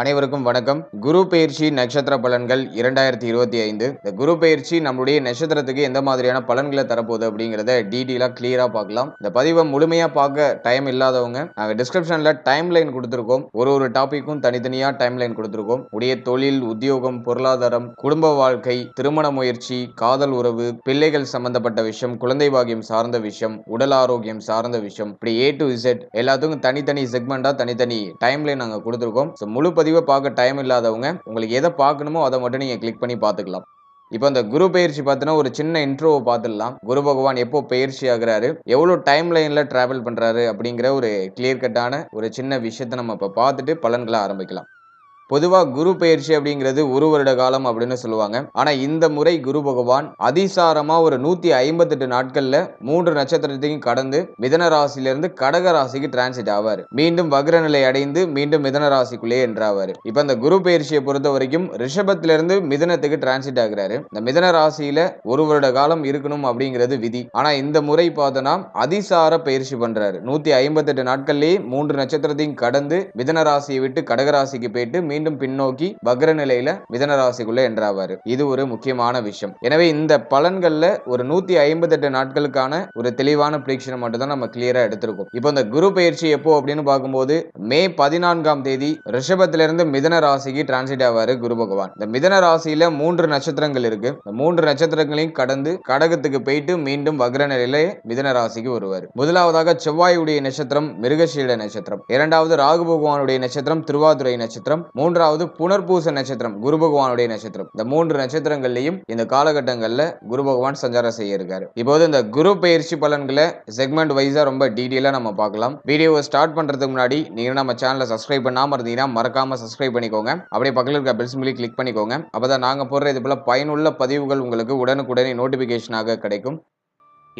அனைவருக்கும் வணக்கம். குரு பயிற்சி நட்சத்திர பலன்கள் இரண்டாயிரத்தி இருபத்தி ஐந்து. இந்த குரு பயிற்சி நம்மளுடைய நட்சத்திரத்துக்கு எந்த மாதிரியான பலன்களை தரப்போகுது அப்படிங்கிறத டீட்டெயிலாக கிளியரா பார்க்கலாம். இந்த பதிவை முழுமையா பார்க்க டைம் இல்லாதவங்க நாங்கள் டிஸ்கிரிப்ஷன்ல டைம் லைன் கொடுத்துருக்கோம். ஒரு ஒரு டாபிக்கும் தனித்தனியா டைம் லைன் கொடுத்துருக்கோம். உடைய தொழில் உத்தியோகம் பொருளாதாரம் குடும்ப வாழ்க்கை திருமண முயற்சி காதல் உறவு பிள்ளைகள் சம்பந்தப்பட்ட விஷயம் குழந்தை பாகியம் சார்ந்த விஷயம் உடல் ஆரோக்கியம் சார்ந்த விஷயம் இப்படி ஏ டு இசட் எல்லாத்துக்கும் தனித்தனி செக்மெண்டா தனித்தனி டைம் லைன் நாங்கள் கொடுத்துருக்கோம். ஸோ முழு பதிவை பார்க்க டைம் இல்லாதவங்க உங்களுக்கு எதை பார்க்கணுமோ அதை மட்டும் நீங்கள் கிளிக் பண்ணி பார்த்துக்கலாம். இப்போ இந்த குரு பயிற்சி பார்த்தீங்கன்னா ஒரு சின்ன இன்ட்ரோவை பார்த்துடலாம். குரு பகவான் எப்போ பயிற்சி ஆகுறாரு எவ்வளோ டைம் லைனில் ட்ராவல் பண்ணுறாரு அப்படிங்கிற ஒரு கிளியர் கட்டான ஒரு சின்ன விஷயத்தை நம்ம இப்போ பார்த்துட்டு பலன்களை ஆரம்பிக்கலாம். பொதுவாக குரு பயிற்சி அப்படிங்கிறது ஒரு வருட காலம் அப்படின்னு சொல்லுவாங்க. ஆனால் இந்த முறை குரு பகவான் அதிசாரமாக ஒரு நூற்றி ஐம்பத்தெட்டு நாட்களில் மூன்று நட்சத்திரத்தையும் கடந்து மிதன ராசியிலிருந்து கடக ராசிக்கு டிரான்சிட் ஆவார். மீண்டும் வக்ர நிலை அடைந்து மீண்டும் மிதன ராசிக்குள்ளே என்றாவார். இப்போ இந்த குரு பயிற்சியை பொறுத்த வரைக்கும் ரிஷபத்திலிருந்து மிதனத்துக்கு டிரான்சிட் ஆகிறாரு. இந்த மிதன ராசியில ஒரு வருட காலம் இருக்கணும் அப்படிங்கிறது விதி. ஆனா இந்த முறை பார்த்தோன்னா அதிசார பயிற்சி பண்றாரு. நூத்தி ஐம்பத்தெட்டு நாட்கள்லேயே மூன்று நட்சத்திரத்தையும் கடந்து மிதன ராசியை விட்டு கடக ராசிக்கு போயிட்டு மீண்டும் மீண்டும் பின்னோக்கி வக்ர நிலையில மிதனராசிக்குள்ள என்றாவாரு. இது ஒரு முக்கியமான விஷயம். எனவே இந்த பலன்கள்ல ஒரு நூத்தி ஐம்பத்தி எட்டு நாட்களுக்கான ஒரு தெளிவான ப்ரிடிக்ஷனை மட்டும் தான் நம்ம கிளியரா எடுத்திருக்கோம். இப்போ இந்த குரு பயிற்சி எப்போ அப்படின்னு பார்க்கும்போது மே பதினான்காம் தேதி ரிஷபத்திலிருந்து மிதன ராசிக்கு டிரான்சிட் ஆவாரு குரு பகவான். இந்த மிதன ராசியில மூன்று நட்சத்திரங்கள் இருக்கு. இந்த மூன்று நட்சத்திரங்களையும் கடந்து கடகத்துக்கு போயிட்டு மீண்டும் வக்ர நிலையில மிதன ராசிக்கு வருவார். முதலாவதாக செவ்வாயுடைய நட்சத்திரம் மிருகசீல நட்சத்திரம். இரண்டாவது ராகு பகவானுடைய நட்சத்திரம் திருவாதுரை நட்சத்திரம். மூன்று மூன்றாவது புனர்பூச நட்சத்திரம் குரு பகவானுடைய நட்சத்திரம். இந்த மூன்று நட்சத்திரங்கள்லையும் இந்த காலகட்டங்கள்ல குரு பகவான் சஞ்சாரம் செய்ய இருக்காரு. இப்போது இந்த குரு பயிற்சி பலன்களை செக்மெண்ட் வைஸா ரொம்ப டீட்டெயிலாக நம்ம பார்க்கலாம். வீடியோவை ஸ்டார்ட் பண்றதுக்கு முன்னாடி நீங்க நம்ம சேனலை சப்ஸ்கிரைப் பண்ணாம இருந்தீங்கன்னா மறக்காம சப்ஸ்கிரைப் பண்ணிக்கோங்க. அப்படியே பக்கத்தில் இருக்க பெல்ஸ் சிம்பிளி கிளிக் பண்ணிக்கோங்க. அப்பதான் நாங்க போடுற இது போல பயனுள்ள பதிவுகள் உங்களுக்கு உடனுக்குடனே நோட்டிபிகேஷனாக கிடைக்கும்.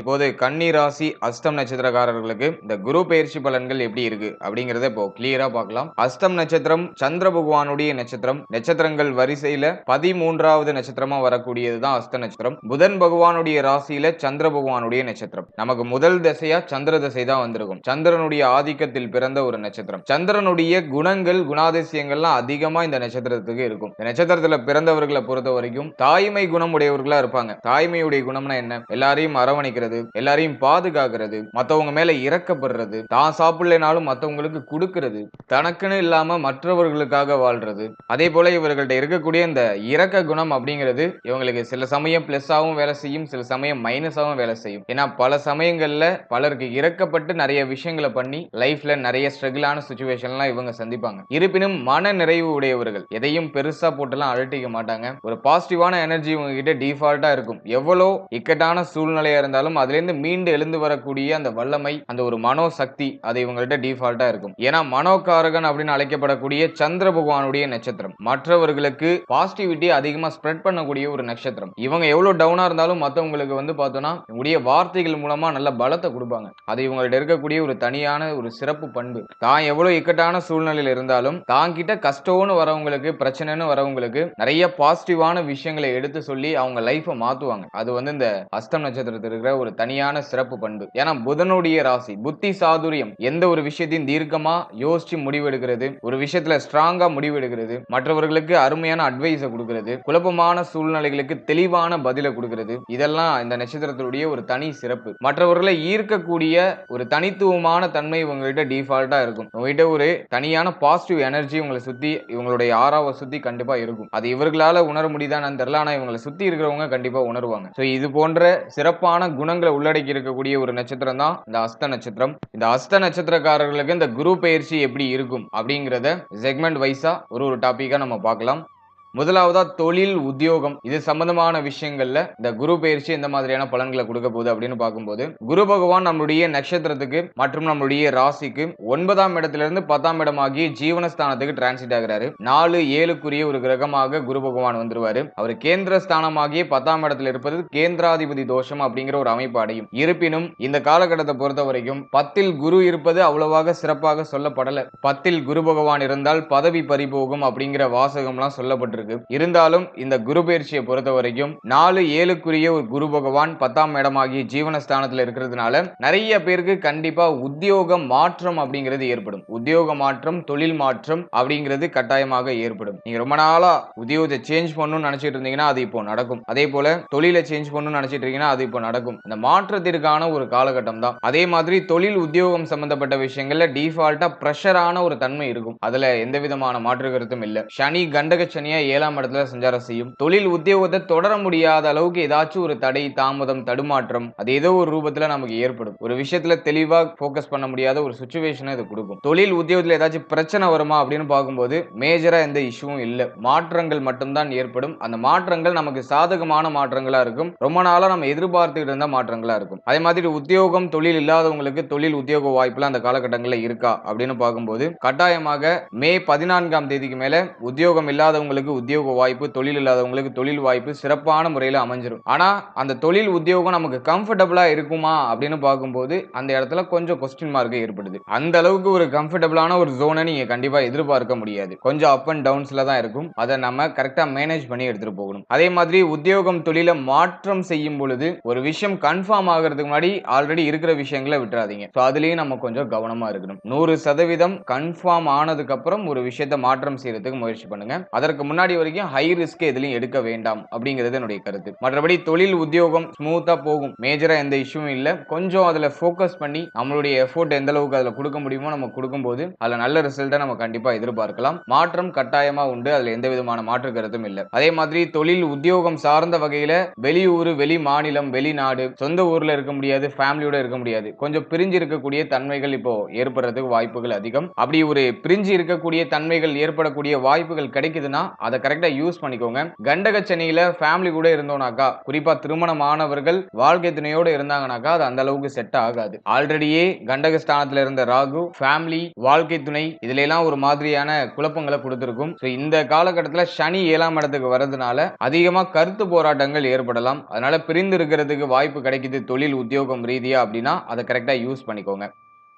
இப்போது கன்னி ராசி அஸ்தம் நட்சத்திரக்காரர்களுக்கு இந்த குரு பயிற்சி பலன்கள் எப்படி இருக்கு அப்படிங்கறத இப்போ கிளியரா பார்க்கலாம். அஸ்தம் நட்சத்திரம் சந்திர பகவானுடைய நட்சத்திரம். நட்சத்திரங்கள் வரிசையில பதிமூன்றாவது நட்சத்திரமா வரக்கூடியதுதான் அஸ்த நட்சத்திரம். புதன் பகவானுடைய ராசியில சந்திர பகவானுடைய நட்சத்திரம். நமக்கு முதல் திசையா சந்திர திசை தான் வந்திருக்கும். சந்திரனுடைய ஆதிக்கத்தில் பிறந்த ஒரு நட்சத்திரம். சந்திரனுடைய குணங்கள் குணாதிசயங்கள்லாம் அதிகமா இந்த நட்சத்திரத்துக்கு இருக்கும். இந்த நட்சத்திரத்துல பிறந்தவர்களை பொறுத்த வரைக்கும் தாய்மை குணம் உடையவர்களா இருப்பாங்க. தாய்மையுடைய குணம்னா என்ன? எல்லாரையும் அரவணைக்கிறது எல்லாரையும் பாதுகாக்கிறது மத்தவங்க மேல இறக்கப்படுறது தான் சாப்பிடலைனாலும் மத்தவங்களுக்கு கொடுக்கிறது தனக்குன்னு இல்லாம மற்றவர்களுக்காக வாழ்றது. அதே போல இவர்கள்ட்ட இருக்கக்கூடிய இந்த இறக்க குணம் அப்படிங்கிறது இவங்களுக்கு சில சமயம் பிளஸ்ஸாகவும் வேலை செய்யும் சில சமயம் மைனஸாகவும் வேலை செய்யும். ஏன்னா பல சமயங்கள்ல பலருக்கு இறக்கப்பட்டு நிறைய விஷயங்களை பண்ணி லைஃப்ல நிறைய ஸ்ட்ரகிளான சுச்சுவேஷன்லாம் இவங்க சந்திப்பாங்க. இருப்பினும் மன நிறைவு உடையவர்கள் எதையும் பெருசா போட்டுலாம் அழட்டிக்க மாட்டாங்க. ஒரு பாசிட்டிவான எனர்ஜி இவங்க கிட்ட டிஃபால்ட்டா இருக்கும். எவ்வளோ இக்கட்டான சூழ்நிலையா இருந்தாலும் இருந்தாலும் அதுலேருந்து மீண்டு எழுந்து வரக்கூடிய அந்த வல்லமை அந்த ஒரு மனோ சக்தி அது இவங்கள்ட்ட டிஃபால்ட்டா இருக்கும். ஏன்னா மனோகாரகன் அப்படின்னு அழைக்கப்படக்கூடிய சந்திர பகவானுடைய நட்சத்திரம். மற்றவர்களுக்கு பாசிட்டிவிட்டி அதிகமா ஸ்ப்ரெட் பண்ணக்கூடிய ஒரு நட்சத்திரம். இவங்க எவ்வளவு டவுனா இருந்தாலும் மற்றவங்களுக்கு வந்து பார்த்தோம்னா இவங்களுடைய வார்த்தைகள் மூலமா நல்ல பலத்தை கொடுப்பாங்க. அது இவங்கள்ட்ட இருக்கக்கூடிய ஒரு தனியான ஒரு சிறப்பு பண்பு. தான் எவ்வளவு இக்கட்டான சூழ்நிலையில் இருந்தாலும் தான் கிட்ட கஷ்டம்னு வரவங்களுக்கு பிரச்சனைன்னு வரவங்களுக்கு நிறைய பாசிட்டிவான விஷயங்களை எடுத்து சொல்லி அவங்க லைஃபை மாத்துவாங்க. அது வந்து இந்த அஸ்தம் நட்சத்திரத்தில் இருக்கிற ஒரு தனியான சிறப்பு பண்பு. ஏன்னா புதனுடைய ராசி புத்தி சாதுரியம் எந்த ஒரு விஷயத்தையும் தீர்க்கமா யோசிச்சு முடிவெடுக்கிறது ஒரு விஷயத்துல ஸ்ட்ராங்கா முடிவெடுக்கிறது மற்றவர்களுக்கு அருமையான அட்வைஸை கொடுக்கிறது குழப்பமான சூழ்நிலைகளுக்கு தெளிவான பதிலை கொடுக்கிறது இதெல்லாம் இந்த நட்சத்திரத்தினுடைய ஒரு தனி சிறப்பு. மற்றவர்களை ஈர்க்கக்கூடிய ஒரு தனித்துவமான தன்மை இவங்ககிட்ட டிஃபால்ட்டா இருக்கும். உங்ககிட்ட ஒரு தனியான பாசிட்டிவ் எனர்ஜி உங்களை சுத்தி இவங்களுடைய ஆறாவை சுத்தி கண்டிப்பா இருக்கும். அது இவர்களால உணர முடியுதான்னு தெரியல ஆனா இவங்களை சுத்தி இருக்கிறவங்க கண்டிப்பா உணர்வாங்க. சோ இது போன்ற சிறப்பான குண குணங்களை உள்ளடக்கி இருக்கக்கூடிய ஒரு நட்சத்திரம் தான் இந்த அஸ்த நட்சத்திரம். இந்த அஸ்த நட்சத்திரக்காரர்களுக்கு இந்த குரு பயிற்சி எப்படி இருக்கும் அப்படிங்கிறத செக்மெண்ட் வைஸா ஒரு ஒரு டாபிக்கா நம்ம பார்க்கலாம். முதலாவதா தொழில் உத்தியோகம். இது சம்பந்தமான விஷயங்கள்ல இந்த குரு பயிற்சி எந்த மாதிரியான பலன்களை கொடுக்க போகுது அப்படின்னு பார்க்கும்போது குரு பகவான் நம்மளுடைய நட்சத்திரத்துக்கு மற்றும் நம்மளுடைய ராசிக்கு ஒன்பதாம் இடத்திலிருந்து பத்தாம் இடமாகி ஜீவனஸ்தானத்துக்கு டிரான்சிட் ஆகிறாரு. நாலு ஏழுக்குரிய ஒரு கிரகமாக குரு பகவான் வந்துருவாரு. அவர் கேந்திர ஸ்தானமாகிய பத்தாம் இடத்துல இருப்பது கேந்திராதிபதி தோஷம் அப்படிங்கிற ஒரு அமைப்பு அடையும் இருப்பினும் இந்த காலகட்டத்தை பொறுத்த வரைக்கும் பத்தில் குரு இருப்பது அவ்வளவாக சிறப்பாக சொல்லப்படல. பத்தில் குரு பகவான் இருந்தால் பதவி பறிபோகும் அப்படிங்கிற வாசகம்லாம் சொல்லப்பட்டிருக்கு. இருக்கு இருந்தாலும் இந்த குரு பயிற்சியை பொறுத்த வரைக்கும் நாலு ஏழுக்குரிய ஒரு குரு பகவான் பத்தாம் இடமாகிய ஜீவனஸ்தானத்தில் இருக்கிறதுனால நிறைய பேருக்கு கண்டிப்பா உத்தியோக மாற்றம் அப்படிங்கிறது ஏற்படும். உத்தியோக மாற்றம் தொழில் மாற்றம் அப்படிங்கிறது கட்டாயமாக ஏற்படும். நீங்க ரொம்ப நாளா உத்தியோகத்தை சேஞ்ச் பண்ணணும்னு நினைச்சிட்டு இருந்தீங்கன்னா அது இப்போ நடக்கும். அதே போல தொழிலை சேஞ்ச் பண்ணணும்னு நினைச்சிட்டு இருக்கீங்கன்னா அது இப்போ நடக்கும். இந்த மாற்றத்திற்கான ஒரு காலகட்டம் தான். அதே மாதிரி தொழில் உத்தியோகம் சம்பந்தப்பட்ட விஷயங்கள்ல டிஃபால்ட்டா ப்ரெஷரான ஒரு தன்மை இருக்கும். அதுல எந்த விதமான மாற்று கருத்தும் இல்ல. சனி கண்டக சனியா ஏழாம் இடத்துல சஞ்சாரம் செய்யும். தொழில் உத்தியோகத்தை தொடர முடியாத அளவுக்கு ஏதாச்சும் ஒரு தடை தாமதம் தடுமாற்றம் அது ஏதோ ஒரு ரூபத்துல நமக்கு ஏற்படும். ஒரு விஷயத்துல தெளிவா ஃபோக்கஸ் பண்ண முடியாத ஒரு சுச்சுவேஷனை இது கொடுக்கும். தொழில் உத்தியோகத்துல ஏதாச்சும் பிரச்சனை வருமா அப்படின்னு பார்க்கும்போது மேஜரா எந்த இஷ்யூவும் இல்லை. மாற்றங்கள் மட்டும்தான் ஏற்படும். அந்த மாற்றங்கள் நமக்கு சாதகமான மாற்றங்களா இருக்கும். ரொம்ப நாளா நம்ம எதிர்பார்த்துக்கிட்டு இருந்த மாற்றங்களா இருக்கும். அதே மாதிரி உத்தியோகம் தொழில் இல்லாதவங்களுக்கு தொழில் உத்தியோக வாய்ப்புலாம் அந்த காலகட்டங்களில் இருக்கா அப்படின்னு பார்க்கும்போது கட்டாயமாக மே பதினான்காம் தேதிக்கு மேல உத்தியோகம் இல்லாதவங்களுக்கு உத்தியோக வாய்ப்பு தொழில் இல்லாதவங்களுக்கு தொழில் வாய்ப்பு சிறப்பான முறையில் அமைஞ்சிரும். ஆனால் அந்த தொழில் உத்தியோகம் நமக்கு கம்ஃபர்டபுளாக இருக்குமா அப்படின்னு பார்க்கும்போது அந்த இடத்துல கொஞ்சம் கொஸ்டின் மார்க் ஏற்படுது. அந்த அளவுக்கு ஒரு கம்ஃபர்டபுளான ஒரு ஜோனை நீங்கள் கண்டிப்பாக எதிர்பார்க்க முடியாது. கொஞ்சம் அப் அண்ட் டவுன்ஸில் தான் இருக்கும். அதை நம்ம கரெக்டாக மேனேஜ் பண்ணி எடுத்துகிட்டு போகணும். அதே மாதிரி உத்தியோகம் தொழிலை மாற்றம் செய்யும் பொழுது ஒரு விஷயம் கன்ஃபார்ம் ஆகிறதுக்கு முன்னாடி ஆல்ரெடி இருக்கிற விஷயங்களை விட்டுறாதீங்க. ஸோ அதுலேயும் நம்ம கொஞ்சம் கவனமாக இருக்கணும். நூறு சதவீதம் கன்ஃபார்ம் ஆனதுக்கப்புறம் ஒரு விஷயத்தை மாற்றம் செய்யறதுக்கு முயற்சி பண்ணுங்க. அதற்கு முன்னாடி வரைக்கும் ஹை ரிஸ்க் எதுலையும் எடுக்க வேண்டாம் அப்படிங்கிறது என்னுடைய கருத்து. மற்றபடி தொழில் உத்தியோகம் ஸ்மூத்தா போகும். மேஜரா எந்த இஷ்யூவும் இல்ல. கொஞ்சம் அதுல ஃபோக்கஸ் பண்ணி நம்மளுடைய எஃபோர்ட் எந்த அளவுக்கு அதுல கொடுக்க முடியுமோ நம்ம கொடுக்கும்போது அதுல நல்ல ரிசல்ட்டை நம்ம கண்டிப்பா எதிர்பார்க்கலாம். மாற்றம் கட்டாயமா உண்டு. அதுல எந்த விதமான மாற்று கருத்தும் இல்ல. அதே மாதிரி தொழில் உத்தியோகம் சார்ந்த வகையில வெளியூர் வெளி மாநிலம் வெளிநாடு சொந்த ஊர்ல இருக்க முடியாது ஃபேமிலியோட இருக்க முடியாது. கொஞ்சம் பிரிஞ்சு இருக்கக்கூடிய தன்மைகள் இப்போ ஏற்படுறதுக்கு வாய்ப்புகள் அதிகம். அப்படி ஒரு பிரிஞ்சு இருக்கக்கூடிய தன்மைகள் ஏற்படக்கூடிய வாய்ப்புகள் கிடைக்குதுன்னா அதை கரெக்டாக யூஸ் பண்ணிக்கோங்க. கண்டக சென்னையில் ஃபேமிலி கூட இருந்தோம்னாக்கா குறிப்பாக திருமணமானவர்கள் வாழ்க்கை துணையோடு இருந்தாங்கனாக்கா அது அந்த அளவுக்கு செட் ஆகாது. ஆல்ரெடியே கண்டக ஸ்தானத்தில் இருந்த ராகு ஃபேமிலி வாழ்க்கை துணை இதுல எல்லாம் ஒரு மாதிரியான குழப்பங்களை கொடுத்துருக்கும். ஸோ இந்த காலகட்டத்தில் சனி ஏழாம் இடத்துக்கு வர்றதுனால அதிகமாக கருத்து போராட்டங்கள் ஏற்படலாம். அதனால பிரிந்து இருக்கிறதுக்கு வாய்ப்பு கிடைக்குது தொழில் உத்தியோகம் ரீதியா அப்படின்னா அதை கரெக்டாக யூஸ் பண்ணிக்கோங்க.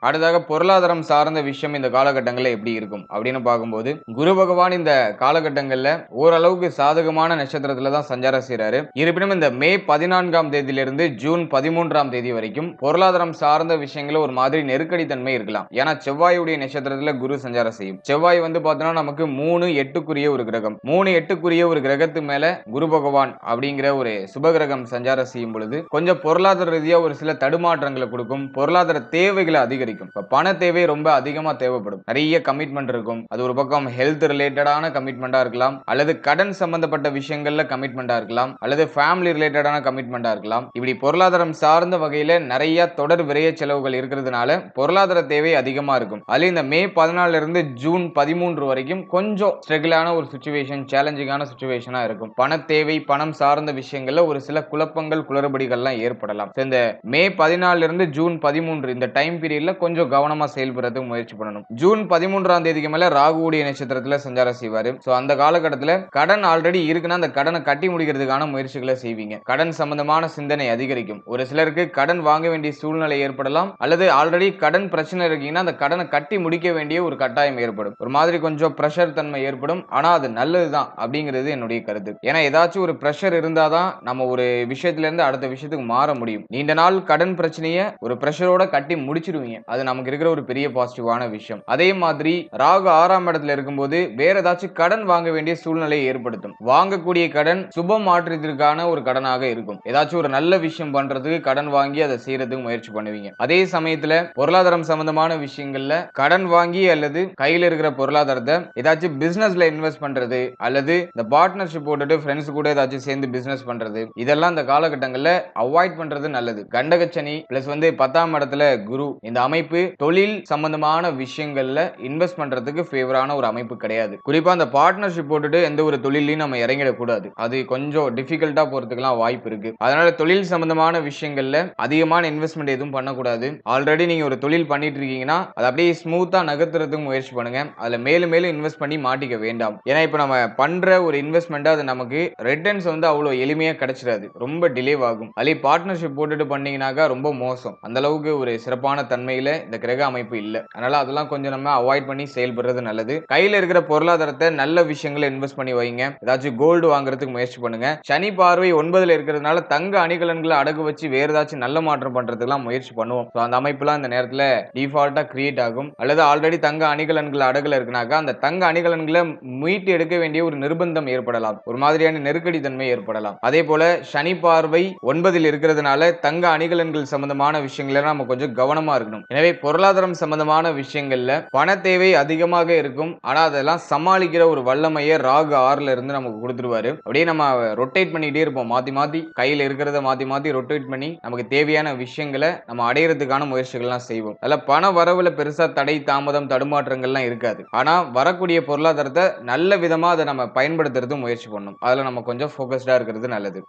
அடுத்ததாக பொருளாதாரம் சார்ந்த விஷயம் இந்த காலகட்டங்களில் எப்படி இருக்கும் அப்படின்னு பார்க்கும்போது குரு பகவான் இந்த காலகட்டங்களில் ஓரளவுக்கு சாதகமான நட்சத்திரத்தில் தான் சஞ்சாரம் செய்கிறாரு இருப்பினும் இந்த மே பதினான்காம் தேதியிலிருந்து ஜூன் பதிமூன்றாம் தேதி வரைக்கும் பொருளாதாரம் சார்ந்த விஷயங்கள ஒரு மாதிரி நெருக்கடி தன்மை இருக்கலாம். ஏன்னா செவ்வாயுடைய நட்சத்திரத்தில் குரு சஞ்சாரம் செய்யும். செவ்வாய் வந்து பார்த்தோம்னா நமக்கு மூணு எட்டுக்குரிய ஒரு கிரகம். மூணு எட்டுக்குரிய ஒரு கிரகத்து மேல குரு பகவான் அப்படிங்கிற ஒரு சுபகிரகம் சஞ்சாரம் செய்யும் பொழுது கொஞ்சம் பொருளாதார ரீதியாக ஒரு சில தடுமாற்றங்களை கொடுக்கும் பொருளாதார தேவைகளை அதிகரிக்கும். இப்ப பண தேவை ரொம்ப அதிகமாக தேவைப்படும். நிறைய கமிட்மெண்ட் இருக்கும். அது ஒரு பக்கம் ஹெல்த் ரிலேட்டடான கமிட்மெண்ட்டாக இருக்கலாம். அல்லது கடன் சம்பந்தப்பட்ட விஷயங்கள்ல கமிட்மெண்ட்டாக இருக்கலாம். அல்லது ஃபேமிலி ரிலேட்டடான கமிட்மெண்ட்டாக இருக்கலாம். இப்படி பொருளாதாரம் சார்ந்த வகையில் நிறைய தொடர் விரைய செலவுகள் இருக்கிறதுனால பொருளாதார தேவை அதிகமாக இருக்கும். அதில் இந்த மே பதினாலுல இருந்து ஜூன் பதிமூன்று வரைக்கும் கொஞ்சம் ஸ்ட்ரகிளான ஒரு சுச்சுவேஷன் சேலஞ்சிங்கான சுச்சுவேஷனாக இருக்கும். பண தேவை பணம் சார்ந்த விஷயங்கள்ல ஒரு சில குழப்பங்கள் குளறுபடிகள்லாம் ஏற்படலாம். இந்த மே பதினாலுல இருந்து ஜூன் பதிமூன்று இந்த டைம் பீரியட்ல கொஞ்சம் கவனமா செயல்படுறதுக்கு முயற்சி பண்ணணும். ஜூன் பதிமூன்றாம் தேதிக்கு மேல ராகுடைய நட்சத்திரத்துல சஞ்சாரம் செய்வாரு. சோ அந்த காலகட்டத்துல கடன் ஆல்ரெடி இருக்குன்னா அந்த கடனை கட்டி முடிக்கிறதுக்கான முயற்சிகளை செய்வீங்க. கடன் சம்பந்தமான சிந்தனை அதிகரிக்கும். ஒரு சிலருக்கு கடன் வாங்க வேண்டிய சூழ்நிலை ஏற்படலாம் அல்லது ஆல்ரெடி கடன் பிரச்சனை இருக்கீங்கன்னா அந்த கடனை கட்டி முடிக்க வேண்டிய ஒரு கட்டாயம் ஏற்படும். ஒரு மாதிரி கொஞ்சம் ப்ரெஷர் தன்மை ஏற்படும். ஆனா அது நல்லதுதான் அப்படிங்கிறது என்னுடைய கருத்து. ஏன்னா ஏதாச்சும் ஒரு ப்ரெஷர் இருந்தாதான் நம்ம ஒரு விஷயத்துல இருந்து அடுத்த விஷயத்துக்கு மாற முடியும். நீண்ட நாள் கடன் பிரச்சனையை ஒரு ப்ரெஷரோட கட்டி முடிச்சிருவீங்க. அது நமக்கு இருக்கிற ஒரு பெரிய பாசிட்டிவான விஷயம். அதே மாதிரி ராகு ஆறாம் இடத்துல இருக்கும்போது வேற ஏதாச்சும் கடன் வாங்க வேண்டிய சூழ்நிலையை ஏற்படுத்தும். வாங்கக்கூடிய கடன் சுப மாற்றத்திற்கான ஒரு கடனாக இருக்கும். ஏதாச்சும் ஒரு நல்ல விஷயம் பண்றதுக்கு கடன் வாங்கி அதை செய்யறதுக்கு முயற்சி பண்ணுவீங்க. அதே சமயத்துல பொருளாதாரம் சம்பந்தமான விஷயங்கள்ல கடன் வாங்கி அல்லது கையில இருக்கிற பொருளாதாரத்தை ஏதாச்சும் பிசினஸ்ல இன்வெஸ்ட் பண்றது அல்லது இந்த பார்ட்னர்ஷிப் போட்டுட்டு ஃப்ரெண்ட்ஸ் கூட ஏதாச்சும் சேர்ந்து பிசினஸ் பண்றது இதெல்லாம் இந்த காலகட்டங்கள்ல அவாய்ட் பண்றது நல்லது. கண்டகச்சனி பிளஸ் வந்து பத்தாம் இடத்துல குரு இந்த அமைப்பு தொழில் சம்பந்தமான விஷயங்கள்ல இன்வெஸ்ட் பண்றதுக்கு ஃபேவரான ஒரு அமைப்பு கிடையாது. குறிப்பா அந்த பார்ட்னர்ஷிப் போட்டுட்டு எந்த ஒரு தொழிலையும் நம்ம இறங்கிடக்கூடாது. அது கொஞ்சம் டிஃபிகல்ட்டா போறதுக்குலாம் வாய்ப்பு இருக்கு. அதனால தொழில் சம்பந்தமான விஷயங்கள்ல அதிகமான இன்வெஸ்ட்மெண்ட் எதுவும் பண்ணக்கூடாது. ஆல்ரெடி நீங்க ஒரு தொழில் பண்ணிட்டு இருக்கீங்கன்னா அதை அப்படியே ஸ்மூத்தா நகர்த்துறதுக்கு முயற்சி பண்ணுங்க. அதுல மேலும் மேலும் இன்வெஸ்ட் பண்ணி மாட்டிக்க வேண்டாம். ஏன்னா இப்போ நம்ம பண்ற ஒரு இன்வெஸ்ட்மெண்ட் அது நமக்கு ரிட்டர்ன்ஸ் வந்து அவ்வளவு எளிமையா கிடைச்சிடாது. ரொம்ப டிலே ஆகும் அதே பார்ட்னர்ஷிப் போட்டுட்டு பண்ணீங்கன்னாக்கா ரொம்ப மோசம். அந்த அளவுக்கு ஒரு சிறப்பான தன்மையில் பார்வையில இந்த கிரக அமைப்பு இல்ல. அதனால அதெல்லாம் கொஞ்சம் நம்ம அவாய்ட் பண்ணி செயல்படுறது நல்லது. கையில இருக்கிற பொருளாதாரத்தை நல்ல விஷயங்களை இன்வெஸ்ட் பண்ணி வைங்க. ஏதாச்சும் கோல்டு வாங்குறதுக்கு முயற்சி பண்ணுங்க. சனி பார்வை ஒன்பதுல இருக்கிறதுனால தங்க அணிகலன்களை அடகு வச்சு வேற ஏதாச்சும் நல்ல மாற்றம் பண்றதுக்குலாம் முயற்சி பண்ணுவோம். ஸோ அந்த அமைப்புலாம் இந்த நேரத்துல டிஃபால்ட்டா கிரியேட் ஆகும். அல்லது ஆல்ரெடி தங்க அணிகலன்கள் அடகுல இருக்குனாக்கா அந்த தங்க அணிகலன்களை மீட்டு எடுக்க வேண்டிய ஒரு நிர்பந்தம் ஏற்படலாம். ஒரு மாதிரியான நெருக்கடி தன்மை ஏற்படலாம். அதே போல சனி பார்வை ஒன்பதில் இருக்கிறதுனால தங்க அணிகலன்கள் சம்பந்தமான விஷயங்கள நம்ம கொஞ்சம் கவனமா இருக்கணும். எனவே பொருளாதாரம் சம்பந்தமான விஷயங்கள்ல பண தேவை அதிகமாக இருக்கும். ஆனா அதெல்லாம் சமாளிக்கிற ஒரு வல்லமையை ராகு ஆறுல இருந்து நமக்கு கொடுத்துருவாரு. அப்படியே நம்ம ரொட்டேட் பண்ணிக்கிட்டே இருப்போம். மாத்தி மாத்தி கையில இருக்கிறத மாத்தி மாத்தி ரொட்டேட் பண்ணி நமக்கு தேவையான விஷயங்களை நம்ம அடையிறதுக்கான முயற்சிகள்லாம் செய்வோம். அதுல பண வரவுல பெருசா தடை தாமதம் தடுமாற்றங்கள்லாம் இருக்காது. ஆனா வரக்கூடிய பொருளாதாரத்தை நல்ல விதமா அதை நம்ம பயன்படுத்துறது முயற்சி பண்ணும் அதுல நம்ம கொஞ்சம் ஃபோக்கஸ்டா இருக்கிறது நல்லது.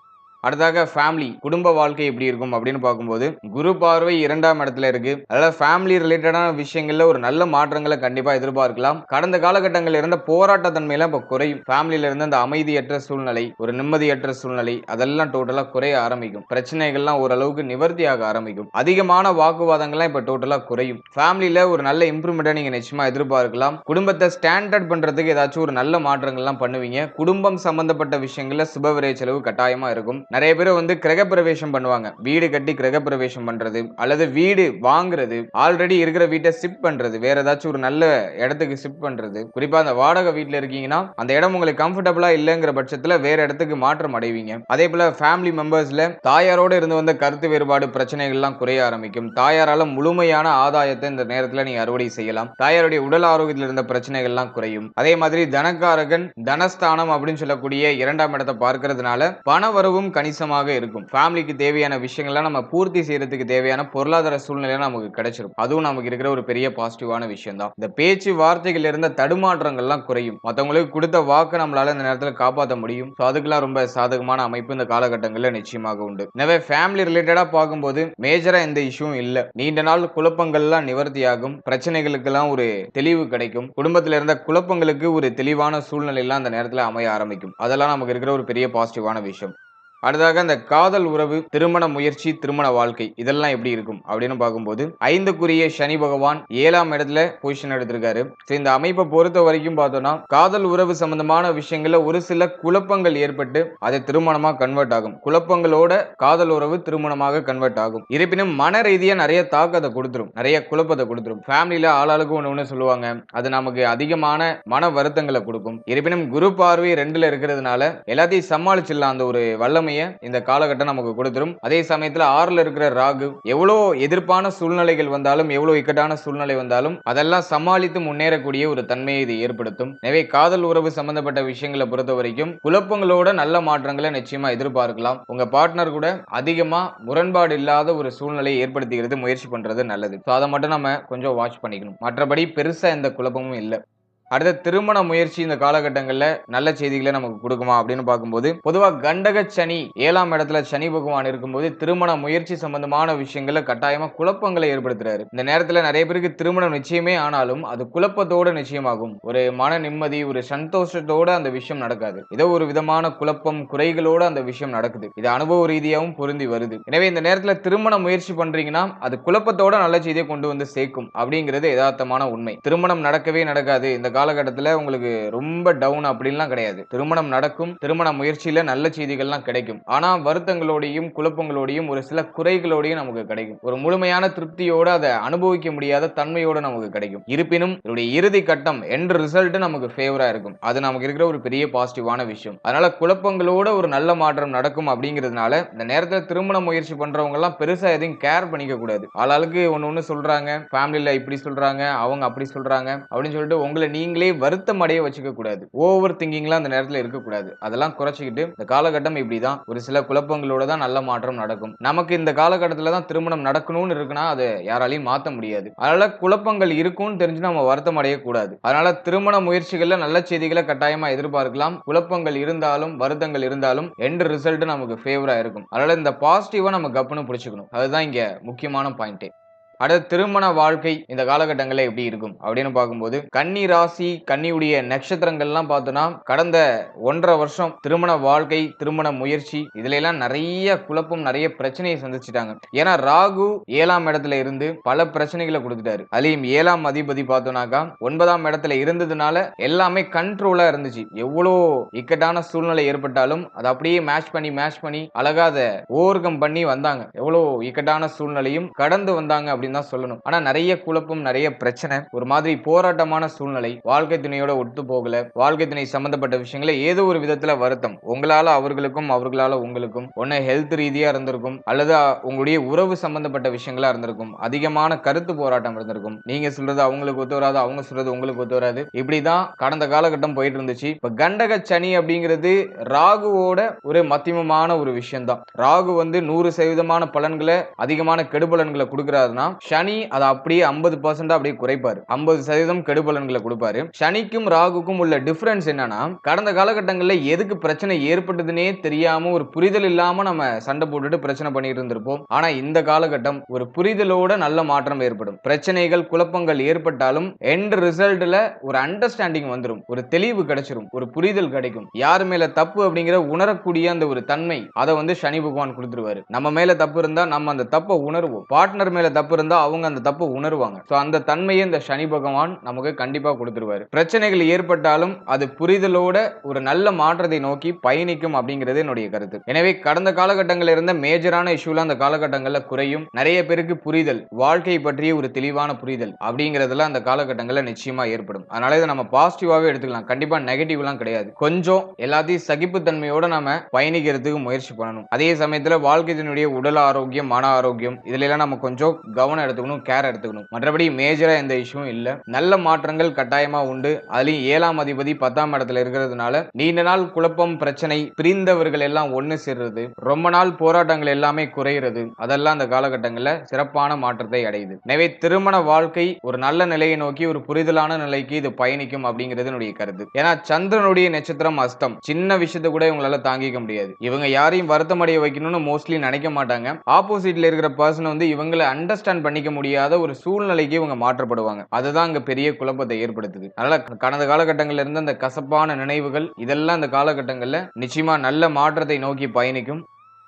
அடுத்தாக ஃபேமிலி குடும்ப வாழ்க்கை எப்படி இருக்கும் அப்படின்னு பார்க்கும்போது குரு பார்வை இரண்டாம் இடத்துல இருக்கு. அதனால ஃபேமிலி ரிலேட்டடான விஷயங்கள்ல ஒரு நல்ல மாற்றங்களை கண்டிப்பா எதிர்பார்க்கலாம். கடந்த காலகட்டங்களில் இருந்த போராட்ட தன்மையெல்லாம் இப்போ குறையும். ஃபேமிலியில இருந்து அந்த அமைதியற்ற சூழ்நிலை ஒரு நிம்மதியற்ற சூழ்நிலை அதெல்லாம் டோட்டலா குறைய ஆரம்பிக்கும். பிரச்சனைகள்லாம் ஓரளவுக்கு நிவர்த்தியாக ஆரம்பிக்கும். அதிகமான வாக்குவாதங்கள்லாம் இப்போ டோட்டலா குறையும். ஃபேமிலியில ஒரு நல்ல இம்ப்ரூவ்மெண்ட்டை நீங்க நிச்சயமா எதிர்பார்க்கலாம். குடும்பத்தை ஸ்டாண்டர்ட் பண்றதுக்கு ஏதாச்சும் ஒரு நல்ல மாற்றங்கள்லாம் பண்ணுவீங்க. குடும்பம் சம்பந்தப்பட்ட விஷயங்கள்ல சுபவிரை செலவு கட்டாயமா இருக்கும். நிறைய பேர் வந்து கிரகப்பிரவேசம் பண்ணுவாங்க. வீடு கட்டி கிரகப்பிரவேசம் பண்றது அல்லது வீடு வாங்குறது ஆல்ரெடி இருக்கிற வீட்டை ஷிஃப்ட் பண்றது வேற ஏதாச்சும் ஒரு நல்ல இடத்துக்கு ஷிஃப்ட் பண்றது. குறிப்பா அந்த வாடகை வீட்டில் இருக்கீங்கன்னா அந்த இடம் உங்களுக்கு கம்ஃபர்டபுளா இல்லைங்கிற பட்சத்துல வேற இடத்துக்கு மாற்றம் அடைவீங்க. அதே போல ஃபேமிலி மெம்பர்ஸ்ல தாயாரோட இருந்து வந்த கருத்து வேறுபாடு பிரச்சனைகள்லாம் குறைய ஆரம்பிக்கும். தாயாரால முழுமையான ஆதாயத்தை இந்த நேரத்தில் நீங்க அறுவடை செய்யலாம். தாயாருடைய உடல் ஆரோக்கியத்தில் இருந்த பிரச்சனைகள்லாம் குறையும். அதே மாதிரி தனக்காரகன் தனஸ்தானம் அப்படின்னு சொல்லக்கூடிய இரண்டாம் இடத்தை பார்க்கறதுனால பண வரவும் கணிசமாக இருக்கும். ஃபேமிலிக்கு தேவையான விஷயங்கள்லாம் நம்ம பூர்த்தி செய்யறதுக்கு தேவையான பொருளாதார சூழ்நிலை நமக்கு கிடைச்சிரும் அதுவும் நமக்கு இருக்கிற ஒரு பெரிய பாசிட்டிவான விஷயம் தான் இந்த பேச்சு வார்த்தைகள் இருந்த தடுமாற்றங்கள்லாம் குறையும். மற்றவங்களுக்கு கொடுத்த வாக்கு நம்மளால இந்த நேரத்தில் காப்பாற்ற முடியும். ஸோ அதுக்கெல்லாம் ரொம்ப சாதகமான அமைப்பு இந்த காலகட்டங்களில் நிச்சயமாக உண்டு. எனவே ஃபேமிலி ரிலேட்டடாக பார்க்கும்போது மேஜரா எந்த இஷ்யூவும் இல்லை. நீண்ட நாள் குழப்பங்கள்லாம் நிவர்த்தியாகும். பிரச்சனைகளுக்கெல்லாம் ஒரு தெளிவு கிடைக்கும். குடும்பத்தில் இருந்த குழப்பங்களுக்கு ஒரு தெளிவான சூழ்நிலை எல்லாம் அந்த நேரத்தில் அமைய ஆரம்பிக்கும். அதெல்லாம் நமக்கு இருக்கிற ஒரு பெரிய பாசிட்டிவான விஷயம். அடுத்ததாக அந்த காதல் உறவு திருமண முயற்சி திருமண வாழ்க்கை இதெல்லாம் எப்படி இருக்கும் அப்படின்னு பார்க்கும்போது ஐந்துக்குரிய சனி பகவான் ஏழாம் இடத்துல பொசிஷன் எடுத்திருக்காரு. சரி இந்த அமைப்பை பொறுத்த வரைக்கும் பார்த்தோம்னா காதல் உறவு சம்பந்தமான விஷயங்கள்ல ஒரு சில குழப்பங்கள் ஏற்பட்டு அது திருமணமா கன்வெர்ட் ஆகும். குழப்பங்களோட காதல் உறவு திருமணமாக கன்வெர்ட் ஆகும். இருப்பினும் மன ரீதியா நிறைய தாக்கத்தை கொடுத்துரும். நிறைய குழப்பத்தை கொடுத்துரும். ஃபேமிலியில ஆளாளுக்கு ஒன்று ஒன்று சொல்லுவாங்க. அது நமக்கு அதிகமான மன வருத்தங்களை கொடுக்கும். இருப்பினும் குரு பார்வை ரெண்டுல இருக்கிறதுனால எல்லாத்தையும் சமாளிச்சிடலாம். அந்த ஒரு வல்லமை வல்லமையை இந்த காலகட்டம் நமக்கு கொடுத்துரும். அதே சமயத்தில் ஆறுல இருக்கிற ராகு எவ்வளோ எதிர்ப்பான சூழ்நிலைகள் வந்தாலும் எவ்வளோ இக்கட்டான சூழ்நிலை வந்தாலும் அதெல்லாம் சமாளித்து முன்னேறக்கூடிய ஒரு தன்மையை இது ஏற்படுத்தும். எனவே காதல் உறவு சம்பந்தப்பட்ட விஷயங்களை பொறுத்த வரைக்கும் குழப்பங்களோட நல்ல மாற்றங்களை நிச்சயமா எதிர்பார்க்கலாம். உங்க பார்ட்னர் கூட அதிகமா முரண்பாடு இல்லாத ஒரு சூழ்நிலையை ஏற்படுத்திக்கிறது முயற்சி பண்றது நல்லது. ஸோ அதை மட்டும் நம்ம கொஞ்சம் வாட்ச் பண்ணிக்கணும். மற்றபடி பெருசா எந்த குழப்பமும் இல்லை. அடுத்த திருமண முயற்சி இந்த காலகட்டங்களில் நல்ல செய்திகளை நமக்கு கொடுக்குமா அப்படின்னு பார்க்கும்போது பொதுவாக கண்டக சனி ஏழாம் இடத்துல சனி பகவான் இருக்கும்போது திருமண முயற்சி சம்பந்தமான விஷயங்கள்ல கட்டாயமா குழப்பங்களை ஏற்படுத்துறாரு. இந்த நேரத்தில் நிறைய பேருக்கு திருமணம் நிச்சயமே ஆனாலும் அது குழப்பத்தோட நிச்சயமாகும். ஒரு மன நிம்மதி ஒரு சந்தோஷத்தோட அந்த விஷயம் நடக்காது. ஏதோ ஒரு விதமான குழப்பம் குறைகளோட அந்த விஷயம் நடக்குது. இது அனுபவ ரீதியாகவும் பொருந்தி வருது. எனவே இந்த நேரத்தில் திருமண முயற்சி பண்றீங்கன்னா அது குழப்பத்தோட நல்ல செய்தியை கொண்டு வந்து சேர்க்கும் அப்படிங்கிறது யதார்த்தமான உண்மை. திருமணம் நடக்கவே நடக்காது. இந்த காலகட்டத்தில் உங்களுக்கு ரொம்ப டவுன் அப்படின்லாம் கிடையாது. திருமணம் நடக்கும் திருமண முயற்சியில நல்ல செய்திகள்லாம் கிடைக்கும். ஆனா வருத்தங்களோடையும் குழப்பங்களோடையும் ஒரு சில குறைகளோடையும் நமக்கு கிடைக்கும். ஒரு முழுமையான திருப்தியோட அதை அனுபவிக்க முடியாத தன்மையோட நமக்கு கிடைக்கும். இருப்பினும் இதனுடைய இறுதி கட்டம் என்ற ரிசல்ட் நமக்கு ஃபேவரா இருக்கும். அது நமக்கு இருக்கிற ஒரு பெரிய பாசிட்டிவான விஷயம். அதனால குழப்பங்களோட ஒரு நல்ல மாற்றம் நடக்கும் அப்படிங்கிறதுனால இந்த நேரத்தில் திருமண முயற்சி பண்றவங்க எல்லாம் பெருசா எதையும் கேர் பண்ணிக்க கூடாது. ஆளாளுக்கு ஒன்னு ஒன்று சொல்றாங்க ஃபேமிலியில இப்படி சொல்றாங்க அவங்க அப்படி சொல்றாங்க அப்படின்னு சொல்லிட்டு உங்களை நீ நீங்களே வருத்தம் அடைய வச்சுக்க கூடாது. ஓவர் திங்கிங்லாம் அந்த நேரத்தில் இருக்கக்கூடாது அதெல்லாம் குறைச்சிக்கிட்டு இந்த காலகட்டம் இப்படிதான். ஒரு சில குழப்பங்களோட தான் நல்ல மாற்றம் நடக்கும். நமக்கு இந்த காலகட்டத்தில் தான் திருமணம் நடக்கணும்னு இருக்குன்னா அதை யாராலையும் மாற்ற முடியாது. அதனால குழப்பங்கள் இருக்கும்னு தெரிஞ்சு நம்ம வருத்தம் அடையக்கூடாது அதனால திருமண முயற்சிகளில் நல்ல செய்திகளை கட்டாயமா எதிர்பார்க்கலாம். குழப்பங்கள் இருந்தாலும் வருத்தங்கள் இருந்தாலும் எண்ட் ரிசல்ட் நமக்கு ஃபேவரா இருக்கும். அதனால இந்த பாசிட்டிவா நம்ம கப்புன்னு பிடிச்சிக்கணும். அதுதான் இங்க முக்கியமான பாயிண்டே அடுத்த திருமண வாழ்க்கை இந்த காலகட்டங்களில் எப்படி இருக்கும்? அப்படின்னு பார்க்கும்போது கன்னி ராசி கன்னியுடைய நட்சத்திரங்கள்லாம் பார்த்தோன்னா கடந்த ஒன்றரை வருஷம் திருமண வாழ்க்கை திருமண முயற்சி இதுல எல்லாம் நிறைய குழப்பம் நிறைய பிரச்சனையை சந்திச்சிட்டாங்க. ஏன்னா ராகு ஏழாம் இடத்துல இருந்து பல பிரச்சனைகளை கொடுத்துட்டாரு. அதுலயும் ஏழாம் அதிபதி பார்த்தோம்னாக்கா ஒன்பதாம் இடத்துல இருந்ததுனால எல்லாமே கண்ட்ரோலா இருந்துச்சு. எவ்வளோ இக்கட்டான சூழ்நிலை ஏற்பட்டாலும் அதை அப்படியே மேட்ச் பண்ணி மேட்ச் பண்ணி அழகா அதை பண்ணி வந்தாங்க. எவ்வளோ இக்கட்டான சூழ்நிலையும் கடந்து வந்தாங்க அப்படின்னு தான் சொல்லணும். ஆனா நிறைய குழப்பம் நிறைய பிரச்சனை ஒரு மாதிரி போராட்டமான சூழ்நிலை வாழ்க்கை துணையோட ஒத்து போகல வாழ்க்கை துணை சம்பந்தப்பட்ட விஷயங்கள ஏதோ ஒரு விதத்துல வருத்தம். உங்களால அவர்களுக்கும் அவர்களால உங்களுக்கும் ஒன்னு ஹெல்த் ரீதியா இருந்திருக்கும் அல்லது உங்களுடைய உறவு சம்பந்தப்பட்ட விஷயங்களா இருந்திருக்கும் அதிகமான கருத்து போராட்டம் இருந்திருக்கும். நீங்க சொல்றது அவங்களுக்கு ஒத்து வராது அவங்க சொல்றது உங்களுக்கு ஒத்து வராது. இப்படிதான் கடந்த காலகட்டம் போயிட்டு இருந்துச்சு இப்ப கண்டக சனி அப்படிங்கிறது ராகுவோட ஒரு மத்தியமமான ஒரு விஷயம் தான் ராகு வந்து நூறு சதவீதமான பலன்களை அதிகமான கெடுபலன்களை கொடுக்கறாருன்னா சனி அதை அப்படியே ஐம்பது பர்சன்ட் அப்படியே குறைப்பாரு. ஐம்பது சதவீதம் கெடுபலன்களை கொடுப்பாரு. சனிக்கும் ராகுக்கும் உள்ள டிஃபரன்ஸ் என்னன்னா கடந்த காலகட்டங்களில் எதுக்கு பிரச்சனை ஏற்பட்டதுன்னே தெரியாம ஒரு புரிதல் இல்லாம நம்ம சண்டை போட்டுட்டு பிரச்சனை பண்ணிட்டு இருந்திருப்போம் ஆனா இந்த காலகட்டம் ஒரு புரிதலோட நல்ல மாற்றம் ஏற்படும். பிரச்சனைகள் குழப்பங்கள் ஏற்பட்டாலும் எண்ட் ரிசல்ட்ல ஒரு அண்டர்ஸ்டாண்டிங் வந்துடும் ஒரு தெளிவு கிடைச்சிரும். ஒரு புரிதல் கிடைக்கும். யார் மேல தப்பு அப்படிங்கிற உணரக்கூடிய அந்த ஒரு தன்மை அதை வந்து சனி பகவான் கொடுத்துருவாரு. நம்ம மேல தப்பு இருந்தா நம்ம அந்த தப்பை உணர்வோம். பார்ட்னர் மேல தப்பு இருந்தா அவங்க அந்த தப்பை உணர்வாங்க. ஸோ அந்த தன்மையை இந்த சனி பகவான் நமக்கு கண்டிப்பா கொடுத்துருவாரு. பிரச்சனைகள் ஏற்பட்டாலும் அது புரிதலோட ஒரு நல்ல மாற்றத்தை நோக்கி பயணிக்கும் அப்படிங்கிறது என்னுடைய கருத்து. எனவே கடந்த காலகட்டங்களில் இருந்த மேஜரான இஷ்யூல அந்த காலகட்டங்களில் குறையும். நிறைய பேருக்கு புரிதல் வாழ்க்கை பற்றிய ஒரு தெளிவான புரிதல் அப்படிங்கிறதுல அந்த காலகட்டங்களில் நிச்சயமா ஏற்படும். அதனால இதை நம்ம பாசிட்டிவாவே எடுத்துக்கலாம். கண்டிப்பா நெகட்டிவ்லாம் கிடையாது. கொஞ்சம் எல்லாத்தையும் சகிப்புத்தன்மையோட நம்ம பயணிக்கிறதுக்கு முயற்சி பண்ணணும். அதே சமயத்துல வாழ்க்கையினுடைய உடல் ஆரோக்கியம் மன ஆரோக்கியம் இதுல எல்லாம் நம்ம கொஞ்சம் கவனம் எடுத்துக்கணும் கேர் எடுத்துக்கணும். மற்றபடி மேஜரா எந்த இஷ்யூவும் இல்ல. நல்ல மாற்றங்கள் கட்டாயமா உண்டு. அதுலேயும் ஏழாம் அதிபதி பத்தாம் இடத்துல இருக்கிறதுனால நீண்ட நாள் குழப்பம் பிரச்சனை பிரிந்தவர்கள் எல்லாம் ஒன்று சேர்றது ரொம்ப நாள் போராட்டங்கள் எல்லாமே குறையிறது அதெல்லாம் அந்த காலகட்டங்களில் சிறப்பான மாற்றத்தை அடையுது. எனவே திருமண வாழ்க்கை ஒரு நல்ல நிலையை நோக்கி ஒரு புரிதலான நிலைக்கு இது பயணிக்கும் அப்படிங்கிறது என்னுடைய கருத்து. ஏன்னா சந்திரனுடைய நட்சத்திரம் அஸ்தம். சின்ன விஷயத்தை கூட இவங்களால தாங்கிக்க முடியாது. இவங்க யாரையும் வருத்தம் அடைய வைக்கணும்னு மோஸ்ட்லி நினைக்க மாட்டாங்க. ஆப்போசிட்ல இருக்கிற பர்சன் வந்து இவங்களை அண்டர்ஸ்டாண்ட் பண்ணிக்க முடியாத ஒரு சூழ்நிலைக்கு இவங்க மாற்றப்படுவாங்க. அதுதான் அங்க பெரிய குழப்பத்தை ஏற்படுத்துது. அதனால கடந்த காலகட்டங்கள்ல இருந்து அந்த கசப்பான நினைவுகள் இதெல்லாம் அந்த காலகட்டங்கள்ல நிச்சயமா நல்ல மாற்றத்தை நோக்கி பயணிக்கும்.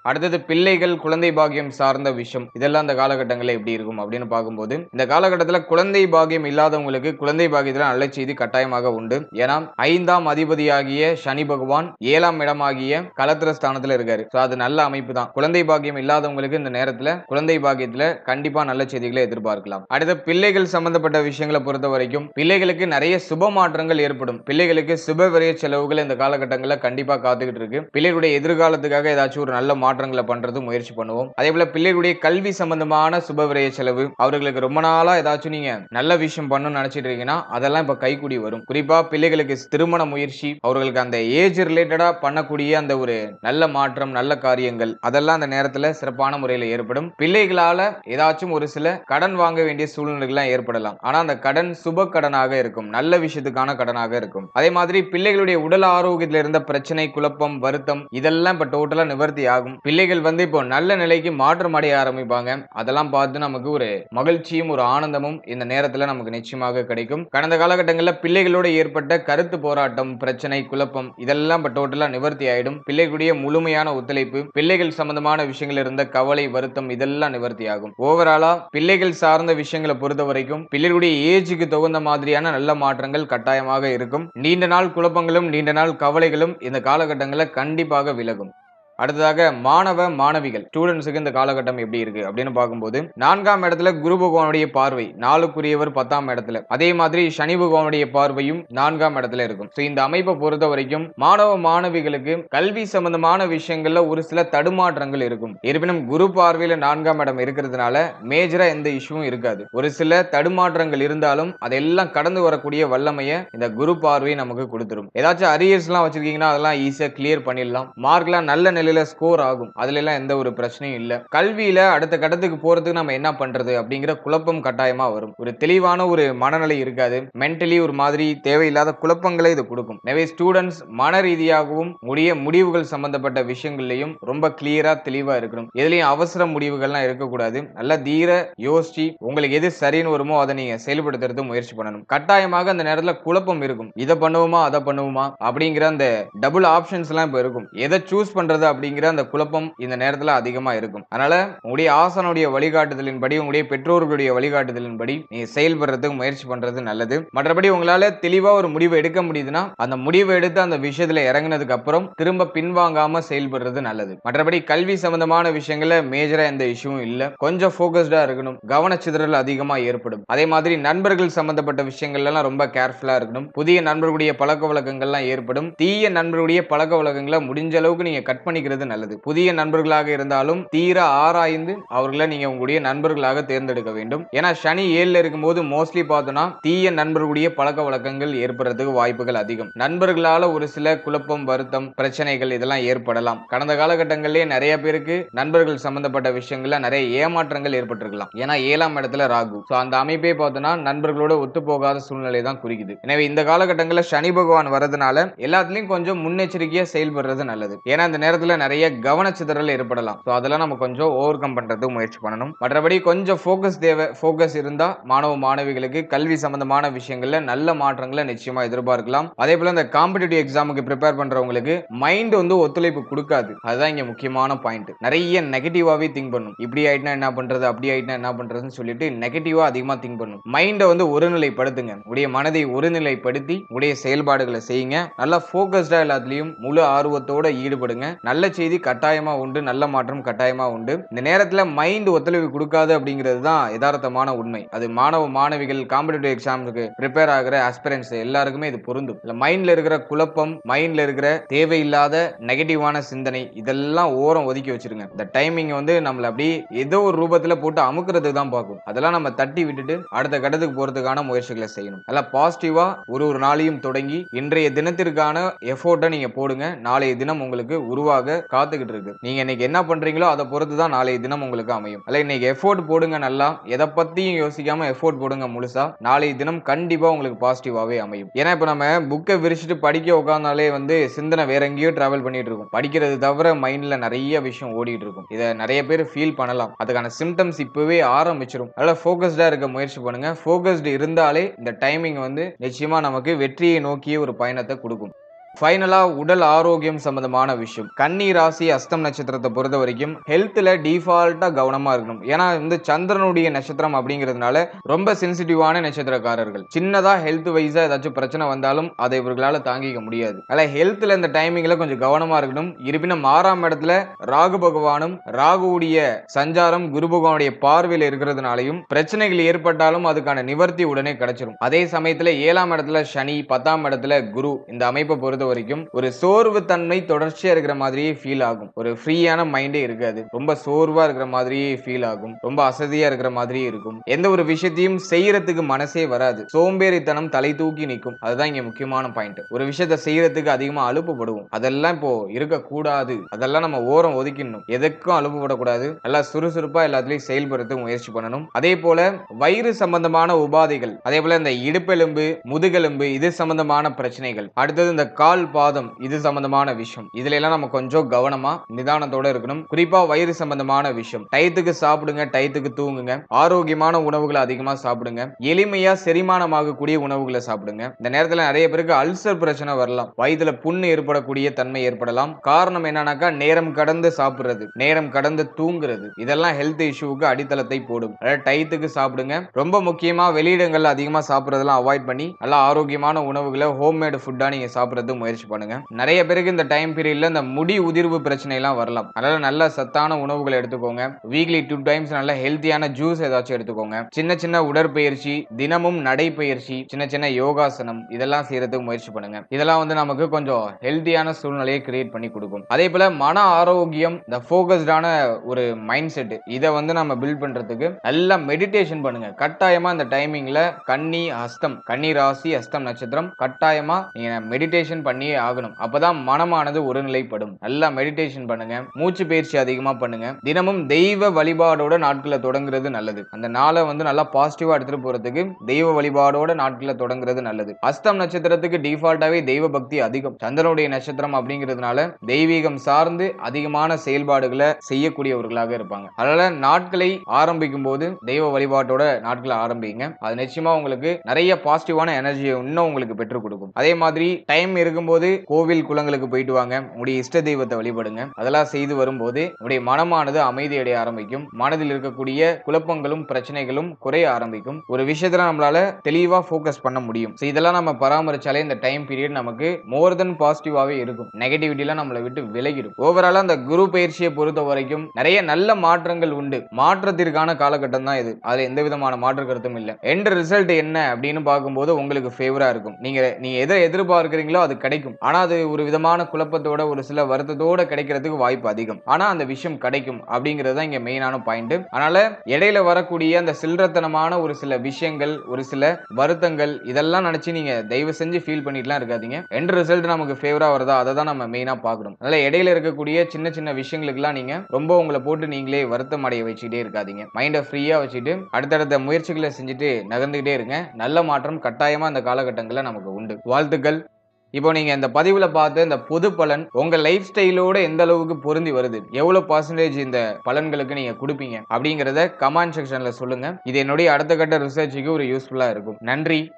அடுத்தது பிள்ளைகள் குழந்தை பாக்கியம் சார்ந்த விஷயம். இதெல்லாம் அந்த காலகட்டங்களில் எப்படி இருக்கும் அப்படின்னு பார்க்கும்போது இந்த காலகட்டத்தில் குழந்தை பாக்கியம் இல்லாதவங்களுக்கு குழந்தை பாகியத்தில் நல்ல செய்தி கட்டாயமாக உண்டு. ஏன்னா ஐந்தாம் அதிபதியாகிய சனி பகவான் ஏழாம் இடமாகிய கலத்திர ஸ்தானத்துல இருக்காரு. ஸோ அது நல்ல அமைப்பு தான் குழந்தை பாக்கியம் இல்லாதவங்களுக்கு இந்த நேரத்தில் குழந்தை பாகியத்தில் கண்டிப்பா நல்ல செய்திகளை எதிர்பார்க்கலாம். அடுத்து பிள்ளைகள் சம்பந்தப்பட்ட விஷயங்களை பொறுத்த வரைக்கும் பிள்ளைகளுக்கு நிறைய சுப மாற்றங்கள் ஏற்படும். பிள்ளைகளுக்கு சுப விரைய செலவுகள் இந்த காலகட்டங்களில் கண்டிப்பாக காத்துக்கிட்டு இருக்கு. பிள்ளைகளுடைய எதிர்காலத்துக்காக ஏதாச்சும் ஒரு நல்ல மாற்றம் மாற்றங்களை பண்றது முயற்சி பண்ணுவோம். அதே போல பிள்ளைகளுடைய கல்வி சம்பந்தமான சுப விரைய செலவு அவர்களுக்கு ரொம்ப நாளா ஏதாச்சும் நீங்க நல்ல விஷயம் பண்ணணும்னு நினைச்சிட்டு இருக்கீங்கன்னா அதெல்லாம் இப்ப கைக்கூடி வரும். குறிப்பா பிள்ளைகளுக்கு திருமண முயற்சி அவர்களுக்கு அந்த ஏஜ் ரிலேட்டடா பண்ணக்கூடிய அந்த ஒரு நல்ல மாற்றம் நல்ல காரியங்கள் அதெல்லாம் அந்த நேரத்துல சிறப்பான முறையில் ஏற்படும். பிள்ளைகளால ஏதாச்சும் ஒரு சில கடன் வாங்க வேண்டிய சூழ்நிலைகள்லாம் ஏற்படலாம். ஆனா அந்த கடன் சுப கடனாக இருக்கும். நல்ல விஷயத்துக்கான கடனாக இருக்கும். அதே மாதிரி பிள்ளைகளுடைய உடல் ஆரோக்கியத்தில் இருந்த பிரச்சனை குழப்பம் வருத்தம் இதெல்லாம் இப்ப டோட்டலா நிவர்த்தி ஆகும். பிள்ளைகள் வந்து இப்போ நல்ல நிலைக்கு மாற்றம் அடைய ஆரம்பிப்பாங்க. அதெல்லாம் பார்த்து நமக்கு ஒரு மகிழ்ச்சியும் ஒரு ஆனந்தமும் இந்த நேரத்துல நமக்கு நிச்சயமாக கிடைக்கும். கடந்த காலகட்டங்களில் பிள்ளைகளோட ஏற்பட்ட கருத்து போராட்டம் பிரச்சனை குழப்பம் இதெல்லாம் இப்போ டோட்டலா நிவர்த்தி ஆயிடும். பிள்ளைகளுடைய முழுமையான ஒத்துழைப்பு பிள்ளைகள் சம்பந்தமான விஷயங்கள் இருந்த கவலை வருத்தம் இதெல்லாம் நிவர்த்தி ஆகும் ஓவராலா பிள்ளைகள் சார்ந்த விஷயங்களை பொறுத்த வரைக்கும் பிள்ளைகளுடைய ஏஜுக்கு தகுந்த மாதிரியான நல்ல மாற்றங்கள் கட்டாயமாக இருக்கும். நீண்ட நாள் குழப்பங்களும் நீண்ட நாள் கவலைகளும் இந்த காலகட்டங்களில் கண்டிப்பாக விலகும். அடுத்ததாக மாணவ மாணவிகள் ஸ்டூடெண்ட்ஸுக்கு இந்த காலகட்டம் எப்படி இருக்கு அப்படின்னு பார்க்கும்போது நான்காம் இடத்துல குரு பகவானுடைய பார்வை நாலுக்குரியவர் பத்தாம் இடத்துல. அதே மாதிரி சனி பகவானுடைய பார்வையும் நான்காம் இடத்துல இருக்கும். ஸோ இந்த அமைப்பை பொறுத்த வரைக்கும் மாணவ மாணவிகளுக்கு கல்வி சம்பந்தமான விஷயங்கள்ல ஒரு சில தடுமாற்றங்கள் இருக்கும். இருப்பினும் குரு பார்வையில நான்காம் இடம் இருக்கிறதுனால மேஜரா எந்த இஷ்யூவும் இருக்காது. ஒரு சில தடுமாற்றங்கள் இருந்தாலும் அதெல்லாம் கடந்து வரக்கூடிய வல்லமையை இந்த குரு பார்வை நமக்கு கொடுத்துரும். ஏதாச்சும் அரியர்ஸ் எல்லாம் வச்சிருக்கீங்கன்னா அதெல்லாம் ஈஸியா கிளியர் பண்ணிடலாம். மார்க்லாம் நல்ல நிலை அதுல ஸ்கோர் ஆகும். அதுல எல்லாம் எந்த ஒரு பிரச்சனையும் இல்ல. கல்வியில அடுத்த கட்டத்துக்கு போறதுக்கு நம்ம என்ன பண்றது அப்படிங்கிற குழப்பம் கட்டாயமா வரும். ஒரு தெளிவான ஒரு மனநிலை இருக்காது. மென்டலி ஒரு மாதிரி தேவையில்லாத குழப்பங்களை இது கொடுக்கும். எனவே ஸ்டூடெண்ட்ஸ் மன ரீதியாகவும் முடிய முடிவுகள் சம்பந்தப்பட்ட விஷயங்கள்லையும் ரொம்ப கிளியரா தெளிவா இருக்கணும். எதுலயும் அவசர முடிவுகள்லாம் இருக்கக்கூடாது. நல்லா தீர யோசிச்சு உங்களுக்கு எது சரின்னு வருமோ அதை நீங்க செயல்படுத்துறது முயற்சி பண்ணணும். கட்டாயமாக அந்த நேரத்துல குழப்பம் இருக்கும். இதை பண்ணுவோமா அதை பண்ணுவோமா அப்படிங்கிற அந்த டபுள் ஆப்ஷன்ஸ் எல்லாம் இப்ப இருக்கும். எதை சூஸ் பண்றது அப்படிங்கிற அந்த குழப்பம் இந்த நேரத்துல அதிகமா இருக்கும். அதனால உங்களுடைய ஆசனுடைய வழிகாட்டுதலின்படி உங்களுடைய பெற்றோர்களுடைய வழிகாட்டுதலின்படி நீ செயல்படுறதுக்கு முயற்சி பண்றது நல்லது. மற்றபடி உங்களால தெளிவா ஒரு முடிவு எடுக்க முடியுதுன்னா அந்த முடிவு எடுத்து அந்த விஷயத்துல இறங்குனதுக்கு அப்புறம் திரும்ப பின்வாங்காம செயல்படுறது நல்லது. மற்றபடி கல்வி சம்பந்தமான விஷயங்கள்ல மேஜரா எந்த இஷ்யூவும் இல்ல. கொஞ்சம் போக்கஸ்டா இருக்கணும். கவனச்சிதறல் அதிகமா ஏற்படும். அதே மாதிரி நண்பர்கள் சம்பந்தப்பட்ட விஷயங்கள்லாம் எல்லாம் ரொம்ப கேர்ஃபுல்லா இருக்கணும். புதிய நண்பர்களுடைய பழக்க வழக்கங்கள்லாம் ஏற்படும். தீய நண்பர்களுடைய பழக்க வழக்கங்களை முடிஞ்ச அளவுக்கு நீங்க கட் பண்ணிக்க பண்ணிக்கிறது நல்லது. புதிய நண்பர்களாக இருந்தாலும் தீர ஆராய்ந்து அவர்களை நீங்க உங்களுடைய நண்பர்களாக தேர்ந்தெடுக்க வேண்டும். ஏன்னா சனி ஏழுல இருக்கும்போது மோஸ்ட்லி பார்த்தோம்னா தீய நண்பர்களுடைய பழக்க வழக்கங்கள் ஏற்படுறதுக்கு வாய்ப்புகள் அதிகம். நண்பர்களால ஒரு சில குழப்பம் வருத்தம் பிரச்சனைகள் இதெல்லாம் ஏற்படலாம். கடந்த காலகட்டங்களிலே நிறைய பேருக்கு நண்பர்கள் சம்பந்தப்பட்ட விஷயங்கள்ல நிறைய ஏமாற்றங்கள் ஏற்பட்டிருக்கலாம். ஏன்னா ஏழாம் இடத்துல ராகு. ஸோ அந்த அமைப்பே பார்த்தோம்னா நண்பர்களோட ஒத்து போகாத சூழ்நிலை தான் குறிக்குது. எனவே இந்த காலகட்டங்களில் சனி பகவான் வரதுனால எல்லாத்துலயும் கொஞ்சம் முன்னெச்சரிக்கையா செயல்படுறது நல்லது. ஏன்னா இந்த நேரத்துல நிறைய கவனச்சிதறல் ஏற்படலாம். ஸோ அதெல்லாம் நம்ம கொஞ்சம் ஓவர் கம் பண்ணுறதுக்கு முயற்சி பண்ணணும். மற்றபடி கொஞ்சம் ஃபோக்கஸ் தேவை. ஃபோக்கஸ் இருந்தால் மாணவ மாணவிகளுக்கு கல்வி சம்பந்தமான விஷயங்களில் நல்ல மாற்றங்களை நிச்சயமாக எதிர்பார்க்கலாம். அதே போல் இந்த காம்படிட்டிவ் எக்ஸாமுக்கு ப்ரிப்பேர் பண்றவங்களுக்கு மைண்ட் வந்து ஒத்துழைப்பு கொடுக்காது. அதுதான் இங்கே முக்கியமான பாயிண்ட் நிறைய நெகட்டிவாகவே திங்க் பண்ணும். இப்படி ஆயிட்டுனா என்ன பண்ணுறது அப்படி ஆயிட்டுனா என்ன பண்ணுறதுன்னு சொல்லிட்டு நெகட்டிவாக அதிகமாக திங்க் பண்ணும். மைண்டை வந்து ஒருநிலைப்படுத்துங்க. உடைய மனதை ஒருநிலைப்படுத்தி உடைய செயல்பாடுகளை செய்யுங்க. நல்லா ஃபோக்கஸ்டாக எல்லாத்துலேயும் முழு ஆர்வத்தோட ஈடுபடுங்க. நல்ல செய்தி கட்டாயமாக உண்டு நல்ல மாற்றம் கட்டாயமாக உண்டு. இந்த நேரத்தில் மைண்ட் ஒத்துழைப்பு கொடுக்காது அப்படிங்கிறது தான் யதார்த்தமான உண்மை. அது மாணவ மாணவிகள் காம்படிட்டிவ் எக்ஸாம்ஸுக்கு ப்ரிப்பேர் ஆகிற ஆஸ்பிரன்ஸ் எல்லாருக்குமே இது பொருந்தும். இல்லை மைண்டில் இருக்கிற குழப்பம் மைண்டில் இருக்கிற தேவையில்லாத நெகட்டிவான சிந்தனை இதெல்லாம் ஓரம் ஒதுக்கி வச்சிருங்க. இந்த டைமிங் வந்து நம்மளை அப்படியே ஏதோ ஒரு ரூபத்தில் போட்டு அமுக்கிறதுக்கு தான் பார்க்கும். அதெல்லாம் நம்ம தட்டி விட்டுட்டு அடுத்த கட்டத்துக்கு போகிறதுக்கான முயற்சிகளை செய்யணும். அதெல்லாம் பாசிட்டிவாக ஒரு ஒரு நாளையும் தொடங்கி இன்றைய தினத்திற்கான எஃபோர்ட்டை நீங்கள் போடுங்க. நாளைய தினம் உங்களுக்கு உருவாக காத்துக்கிட்டு இருக்கு நீங்க இன்னைக்கு என்ன பண்றீங்களோ அதை பொறுத்து தான் நாளைய தினம் உங்களுக்கு அமையும். அல்ல இன்னைக்கு எஃபோர்ட் போடுங்க நல்லா. எதை பத்தியும் யோசிக்காம எஃபோர்ட் போடுங்க முழுசா. நாளைய தினம் கண்டிப்பா உங்களுக்கு பாசிட்டிவாவே அமையும். ஏன்னா இப்ப நம்ம புக்கை விரிச்சிட்டு படிக்க உட்கார்ந்தாலே வந்து சிந்தனை வேற எங்கேயோ டிராவல் பண்ணிட்டு இருக்கும். படிக்கிறது தவிர மைண்ட்ல நிறைய விஷயம் ஓடிட்டு இருக்கும். இதை நிறைய பேர் ஃபீல் பண்ணலாம். அதுக்கான சிம்டம்ஸ் இப்பவே ஆரம்பிச்சிடும் அதனால ஃபோக்கஸ்டா இருக்க முயற்சி பண்ணுங்க. ஃபோக்கஸ்டு இருந்தாலே இந்த டைமிங் வந்து நிச்சயமா நமக்கு வெற்றியை நோக்கிய ஒரு பயணத்தை கொடுக்கும். ஃபைனலா உடல் ஆரோக்கியம் சம்பந்தமான விஷயம். கன்னி ராசி அஸ்தம் நட்சத்திரத்தை பொறுத்த வரைக்கும் ஹெல்த்ல டிஃபால்ட்டா கவனமா இருக்கணும். ஏன்னா வந்து சந்திரனுடைய நட்சத்திரம் அப்படிங்கிறதுனால ரொம்ப சென்சிட்டிவான நட்சத்திரக்காரர்கள். சின்னதா ஹெல்த் வைஸா ஏதாச்சும் பிரச்சனை வந்தாலும் அதை இவர்களால தாங்கிக்க முடியாது. அதனால ஹெல்த்ல இந்த டைமிங்ல கொஞ்சம் கவனமா இருக்கணும். இருப்பினும் ஆறாம் இடத்துல ராகு பகவானும் ராகுவுடைய சஞ்சாரம் குரு பகவானுடைய பார்வையில் இருக்கிறதுனாலையும் பிரச்சனைகள் ஏற்பட்டாலும் அதுக்கான நிவர்த்தி உடனே கிடைச்சிடும் அதே சமயத்துல ஏழாம் இடத்துல சனி பத்தாம் இடத்துல குரு இந்த அமைப்பை பொறுத்த வரைக்கும் ஒரு சோர்வு தன்மை தொடர்ச்சியா இருக்கிற மாதிரியே ஃபீல் ஆகும். ஒரு ஃப்ரீயான மைண்டே இருக்காது. ரொம்ப சோர்வா இருக்கிற மாதிரியே ஃபீல் ஆகும். ரொம்ப அசதியா இருக்கிற மாதிரியே இருக்கும். எந்த ஒரு விஷயத்தையும் செய்யறதுக்கு மனசே வராது. சோம்பேறித்தனம் தலை தூக்கி நிற்கும். அதுதான் இங்க முக்கியமான பாயிண்ட் ஒரு விஷயத்த செய்யறதுக்கு அதிகமா அலுப்புப்படுவோம். அதெல்லாம் இப்போ இருக்கக்கூடாது. அதெல்லாம் நம்ம ஓரம் ஒதுக்கிடணும். எதுக்கும் அலுப்புப்படக்கூடாது. நல்லா சுறுசுறுப்பா எல்லாத்துலயும் செயல்படுத்த முயற்சி பண்ணணும். அதே போல வயிறு சம்பந்தமான உபாதைகள். அதே போல இந்த இடுப்பெலும்பு முதுகெலும்பு இது சம்பந்தமான பிரச்சனைகள். அடுத்தது இந்த கால் பாதம் இது சம்பந்தமான விஷயம் இதுல எல்லாம் நம்ம கொஞ்சம் கவனமா நிதானத்தோட இருக்கணும். குறிப்பா வயிறு சம்பந்தமான விஷயம் டயத்துக்கு சாப்பிடுங்க டயத்துக்கு தூங்குங்க. ஆரோக்கியமான உணவுகளை அதிகமா சாப்பிடுங்க. எளிமையா செரிமானமாகக்கூடிய உணவுகளை சாப்பிடுங்க. இந்த நேரத்துல நிறைய பேருக்கு அல்சர் பிரச்சனை வரலாம். வயிற்றுல புண்ணு ஏற்படக்கூடிய தன்மை ஏற்படலாம். காரணம் என்னன்னாக்கா நேரம் கடந்து சாப்பிடுறது நேரம் கடந்து தூங்குறது. இதெல்லாம் ஹெல்த் இஷ்யூவுக்கு அடித்தளத்தை போடும். அதாவது டயத்துக்கு சாப்பிடுங்க. ரொம்ப முக்கியமா வெளியிடங்கள்ல அதிகமா சாப்பிடுறதெல்லாம் அவாய்ட் பண்ணி நல்லா ஆரோக்கியமான உணவுகளை ஹோம்மேடு ஃபுட்டா நீங்க சாப்பிடுறது முயற்சி பண்ணுங்க. நிறைய பேருக்கு இந்த டைம் பீரியட்ல இந்த முடி உதிர்வு பிரச்சனை எல்லாம் வரலாம். அதனால நல்ல சத்தான உணவுகளை எடுத்துக்கோங்க. வீக்லி டூ டைம்ஸ் நல்ல ஹெல்த்தியான ஜூஸ் ஏதாச்சும் எடுத்துக்கோங்க. சின்ன சின்ன உடற்பயிற்சி தினமும் நடைப்பயிற்சி சின்ன சின்ன யோகாசனம் இதெல்லாம் செய்யறதுக்கு முயற்சி பண்ணுங்க. இதெல்லாம் வந்து நமக்கு கொஞ்சம் ஹெல்த்தியான சூழ்நிலையை கிரியேட் பண்ணி கொடுக்கும். அதே போல மன ஆரோக்கியம் இந்த ஃபோக்கஸ்டான ஒரு மைண்ட் செட் இதை வந்து நம்ம பில்ட் பண்றதுக்கு நல்லா மெடிடேஷன் பண்ணுங்க. கட்டாயமா இந்த டைமிங்ல கன்னி ஹஸ்தம் கன்னி ராசி ஹஸ்தம் நட்சத்திரம் கட்டாயமா நீங்க மெடிடேஷன் பண்ணியே ஆகணும். அப்பதான் மனமானது ஒருநிலைப்படும். நல்லா மெடிடேஷன் பண்ணுங்க. மூச்சு பயிற்சி அதிகமா பண்ணுங்க. தினமும் தெய்வ வழிபாடோட நாட்களை தொடங்குறது நல்லது. அந்த நாளை வந்து நல்லா பாசிட்டிவா எடுத்துட்டு போறதுக்கு தெய்வ வழிபாடோட நாட்களை தொடங்குறது நல்லது. அஸ்தம் நட்சத்திரத்துக்கு டிஃபால்ட்டாவே தெய்வ பக்தி அதிகம். சந்திரனுடைய நட்சத்திரம் அப்படிங்கிறதுனால தெய்வீகம் சார்ந்து அதிகமான செயல்பாடுகளை செய்யக்கூடியவர்களாக இருப்பாங்க. அதனால நாட்களை ஆரம்பிக்கும் போது தெய்வ வழிபாட்டோட நாட்களை ஆரம்பிங்க. அது நிச்சயமா உங்களுக்கு நிறைய பாசிட்டிவான எனர்ஜியை இன்னும் உங்களுக்கு பெற்றுக் கொடுக்கும். அதே மாதிரி டைம் இருக்கும்போது கோவில் குளங்களுக்கு போயிட்டு வாங்க. உங்களுடைய இஷ்ட தெய்வத்தை வழிபடுங்க. அதெல்லாம் செய்து வரும்போது உங்களுடைய மனமானது அமைதி அடைய ஆரம்பிக்கும். மனதில் இருக்கக்கூடிய குழப்பங்களும் பிரச்சனைகளும் குறைய ஆரம்பிக்கும். ஒரு விஷயத்துல நம்மளால தெளிவா ஃபோக்கஸ் பண்ண முடியும். இதெல்லாம் நம்ம பராமரிச்சாலே இந்த டைம் பீரியட் நமக்கு மோர் தென் பாசிட்டிவாவே இருக்கும். நெகட்டிவிட்டிலாம் நம்மளை விட்டு விலகிடும். ஓவராலா அந்த குரு பயிற்சியை பொறுத்த வரைக்கும் நிறைய நல்ல மாற்றங்கள் உண்டு. மாற்றத்திற்கான காலகட்டம் தான் இது. அதுல எந்த விதமான மாற்று கருத்தும் இல்லை. எண்ட் ரிசல்ட் என்ன அப்படின்னு பார்க்கும்போது உங்களுக்கு ஃபேவரா இருக்கும். நீங்க நீங்க எதை எதிர்பார்க்கிறீங்களோ அது கிடைக்கும். ஆனா அது ஒரு விதமான குழப்பத்தோட ஒரு சில வருத்தத்தோட கிடைக்கிறதுக்கு வாய்ப்பு அதிகம். ஆனா அந்த விஷயம் கிடைக்கும் அப்படிங்கிறது தான் இங்க மெயினான பாயிண்ட் அதனால இடையில வரக்கூடிய அந்த சில்லறத்தனமான ஒரு சில விஷயங்கள் ஒரு சில வருத்தங்கள் இதெல்லாம் நினைச்சு நீங்க தயவு செஞ்சு ஃபீல் பண்ணிட்டுலாம் இருக்காதீங்க. எண்ட் ரிசல்ட் நமக்கு ஃபேவரா வருதா அதை தான் நம்ம மெயினா பார்க்கணும். அதனால இடையில இருக்கக்கூடிய சின்ன சின்ன விஷயங்களுக்குலாம் நீங்க ரொம்ப உங்களை போட்டு நீங்களே வருத்தம் அடைய வச்சுக்கிட்டே இருக்காதீங்க. மைண்டை ஃப்ரீயா வச்சுட்டு அடுத்தடுத்த முயற்சிகளை செஞ்சுட்டு நகர்ந்துகிட்டே இருங்க. நல்ல மாற்றம் கட்டாயமா அந்த காலகட்டங்களில் நமக்கு உண்டு. வாழ்த்துக்கள். இப்போ நீங்க இந்த பதிவுல பார்த்த இந்த பொது பலன் உங்க லைஃப் ஸ்டைலோட எந்த அளவுக்கு பொருந்தி வருது? எவ்வளவு பர்சன்டேஜ் இந்த பலன்களுக்கு நீங்க கொடுப்பீங்க? அப்படிங்கறத கமெண்ட் செக்ஷன்ல சொல்லுங்க. இது என்னுடைய அடுத்த கட்ட ரிசர்ச்சுக்கு ஒரு யூஸ்ஃபுல்லா இருக்கும். நன்றி.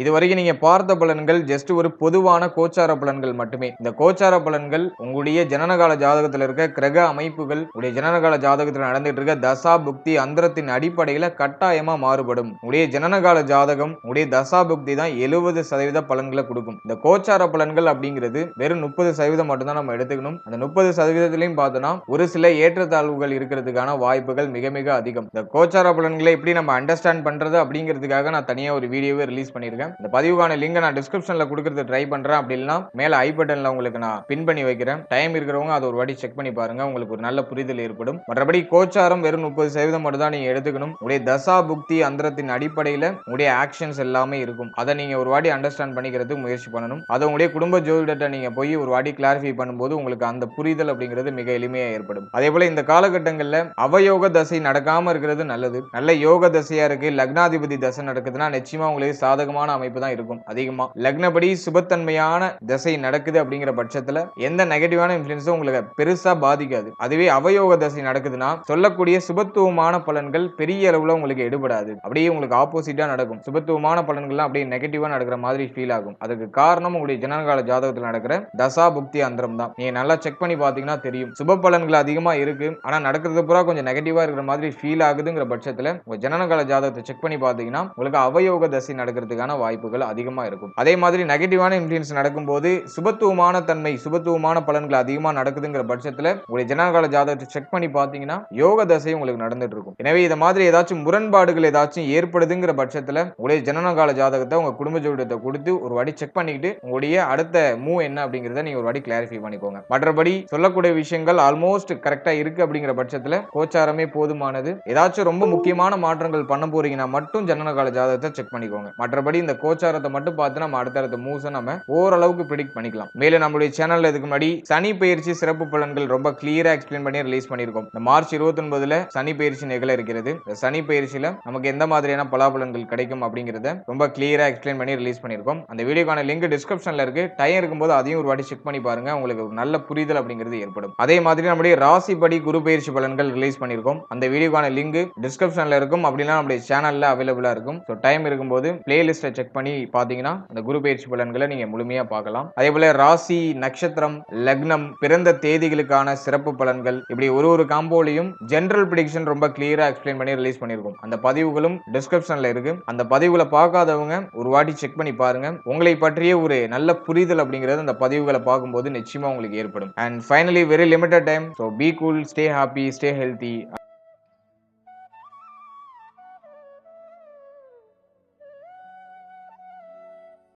இது வரைக்கும் நீங்க பார்த்த பலன்கள் ஜஸ்ட் ஒரு பொதுவான கோச்சார பலன்கள் மட்டுமே. இந்த கோச்சார பலன்கள் உங்களுடைய ஜனனகால ஜாதகத்தில் இருக்க கிரக அமைப்புகள் உடைய ஜனனகால ஜாதகத்தில் நடந்துட்டு இருக்க தசா புக்தி அந்தரத்தின் அடிப்படையில கட்டாயமா மாறுபடும். உடைய ஜனனகால ஜாதகம் உடைய தசா புக்தி தான் எழுபது சதவீத பலன்களை கொடுக்கும். இந்த கோச்சார பலன்கள் அப்படிங்கிறது வெறும் முப்பது சதவீதம் மட்டும்தான் நம்ம எடுத்துக்கணும். அந்த முப்பது சதவீதத்திலையும் பார்த்தோம்னா ஒரு சில ஏற்றத்தாழ்வுகள் இருக்கிறதுக்கான வாய்ப்புகள் மிக மிக அதிகம். இந்த கோச்சார பலன்களை எப்படி நம்ம அண்டர்ஸ்டாண்ட் பண்றது அப்படிங்கிறதுக்காக நான் தனியா ஒரு வீடியோவை ரிலீஸ் பண்ணியிருக்கேன். இந்த பதிவுக்கான லிங்க் நான் டிஸ்கிரிப்ஷன்ல கொடுக்கறது ட்ரை பண்றேன். அப்படின்னா மேல ஐ பட்டன்ல உங்களுக்கு நான் பின் பண்ணி வைக்கிறேன். டைம் இருக்கிறவங்க அதை ஒரு வாட்டி செக் பண்ணி பாருங்க. உங்களுக்கு ஒரு நல்ல புரிதல் ஏற்படும். மற்றபடி கோச்சாரம் வெறும் முப்பது சதவீதம் மட்டும் தான் நீங்க எடுத்துக்கணும். உடைய தசா புக்தி அந்தரத்தின் அடிப்படையில உடைய ஆக்ஷன்ஸ் எல்லாமே இருக்கும். அதை நீங்க ஒரு வாட்டி அண்டர்ஸ்டாண்ட் பண்ணிக்கிறதுக்கு முயற்சி பண்ணணும். அதை உங்களுடைய குடும்ப ஜோதிடத்தை நீங்க போய் ஒரு வாட்டி கிளாரிஃபை பண்ணும்போது உங்களுக்கு அந்த புரிதல் அப்படிங்கிறது மிக எளிமையா ஏற்படும். அதே போல இந்த காலகட்டங்கள்ல அவயோக தசை நடக்காம இருக்கிறது நல்லது. நல்ல யோக தசையா இருக்கு. லக்னாதிபதி தசை நடக்குதுன்னா நிச்சயமா உங்களுக்கு சாதகமான அமைப்பு தான் இருக்கும். அதிகமா லக்னப்படி சுபத்தன்மையான தசை நடக்குது அப்படிங்கிற பட்சத்துல எந்த நெகட்டிவான இன்ஃபுளுன்ஸும் உங்களுக்கு பெருசா பாதிக்காது. அதுவே அவயோக தசை நடக்குதுன்னா சொல்லக்கூடிய சுபத்துவமான பலன்கள் பெரிய அளவுல உங்களுக்கு எடுபடாது. அப்படியே உங்களுக்கு ஆப்போசிட்டா நடக்கும். சுபத்துவமான பலன்கள்லாம் அப்படியே நெகட்டிவா நடக்கிற மாதிரி ஃபீல் ஆகும். அதுக்கு காரணம் உங்களுடைய ஜனகால ஜாதகத்தில் நடக்கிற தசா புக்தி அந்தரம் தான். நீங்க நல்லா செக் பண்ணி பாத்தீங்கன்னா தெரியும். சுப பலன்கள் அதிகமா இருக்கு. ஆனா நடக்கிறது பூரா கொஞ்சம் நெகட்டிவா இருக்கிற மாதிரி ஃபீல் ஆகுதுங்கிற பட்சத்துல உங்க ஜனனகால ஜாதகத்தை செக் பண்ணி பாத்தீங்கன்னா உங்களுக்கு அவயோக தசை நடக்கிறதுக்கான வாய்ப்புகள் அதிகமா இருக்கும். அதே மாதிரி நெகட்டிவான இன்ஃப்ளூயன்ஸ் நடக்கும்போது சுபத்துவமான தன்மை சுபத்துவமான பலன்கள் அதிகமாக நடக்குதுங்கிற பட்சத்தில் உங்களுடைய ஜனகால ஜாதகத்தை செக் பண்ணி பார்த்தீங்கன்னா யோக தசை உங்களுக்கு நடந்துட்டு இருக்கும். எனவே இதை மாதிரி ஏதாச்சும் முரண்பாடுகள் ஏதாச்சும் ஏற்படுதுங்கிற பட்சத்தில் உங்களுடைய ஜனனகால ஜாதகத்தை உங்கள் குடும்ப ஜோதிடத்தை கொடுத்து ஒரு வாட்டி செக் பண்ணிக்கிட்டு உங்களுடைய அடுத்த மூவ் என்ன அப்படிங்கறத நீங்கள் ஒரு வாட்டி கிளாரிஃபை பண்ணிக்கோங்க. மற்றபடி சொல்லக்கூடிய விஷயங்கள் ஆல்மோஸ்ட் கரெக்டாக இருக்கு அப்படிங்கிற பட்சத்தில் கோச்சாரமே போதுமானது. ஏதாச்சும் ரொம்ப முக்கியமான மாற்றங்கள் பண்ண போறீங்கன்னா மட்டும் ஜனனகால ஜாதகத்தை செக் பண்ணிக்கோங்க. மற்றபடி இந்த கோச்சாரத்தை மட்டும் பார்த்து நம்ம அடுத்தடுத்த மூவ்ஸை நம்ம ஓரளவுக்கு ப்ரிடிக்ட் பண்ணிக்கலாம். மேலும் நம்மளுடைய சேனல்ல இதுக்கு முன்னாடி சனி பயிற்சி சிறப்பு பலன்கள் ரொம்ப கிளியரா எக்ஸ்பிளைன் பண்ணி ரிலீஸ் பண்ணியிருக்கோம். இந்த மார்ச் இருபத்தி ஒன்பதுல சனி பயிற்சி நிகழ இருக்கிறது. இந்த சனி பயிற்சியில நமக்கு எந்த மாதிரியான பலாபலன்கள் கிடைக்கும் அப்படிங்கறத ரொம்ப கிளியரா எக்ஸ்பிளைன் பண்ணி ரிலீஸ் பண்ணியிருக்கோம். அந்த வீடியோக்கான லிங்க் டிஸ்கிரிப்ஷன்ல இருக்கு. டைம் இருக்கும்போது அதையும் ஒரு வாட்டி செக் பண்ணி பாருங்க. உங்களுக்கு ஒரு நல்ல புரிதல் அப்படிங்கிறது ஏற்படும். அதே மாதிரி நம்முடைய ராசிப்படி குரு பயிற்சி பலன்கள் ரிலீஸ் பண்ணியிருக்கோம். அந்த வீடியோக்கான லிங்க் டிஸ்கிரிப்ஷன்ல இருக்கும். அப்படின்னா நம்முடைய சேனல்ல அவைலபிளா இருக்கும். ஸோ டைம் இருக்கும்போது பிளேலிஸ்ட்டை செக் பண்ணி பார்த்தீங்கன்னா அந்த குரு பயிற்சி பலன்களை நீங்கள் முழுமையாக பார்க்கலாம். அதே போல ராசி நட்சத்திரம் லக்னம் பிறந்த தேதிகளுக்கான சிறப்பு பலன்கள். இப்படி ஒரு ஒரு காம்போலையும் ஜென்ரல் ப்ரிடிக்ஷன் ரொம்ப கிளியராக எக்ஸ்பிளைன் பண்ணி ரிலீஸ் பண்ணியிருக்கோம். அந்த பதிவுகளும் டிஸ்கிரிப்ஷனில் இருக்கு. அந்த பதிவுகளை பார்க்காதவங்க ஒரு வாட்டி செக் பண்ணி பாருங்க. உங்களை பற்றிய ஒரு நல்ல புரிதல் அப்படிங்கிறது அந்த பதிவுகளை பார்க்கும்போது நிச்சயமாக உங்களுக்கு ஏற்படும். And finally very limited time so be cool stay happy stay healthy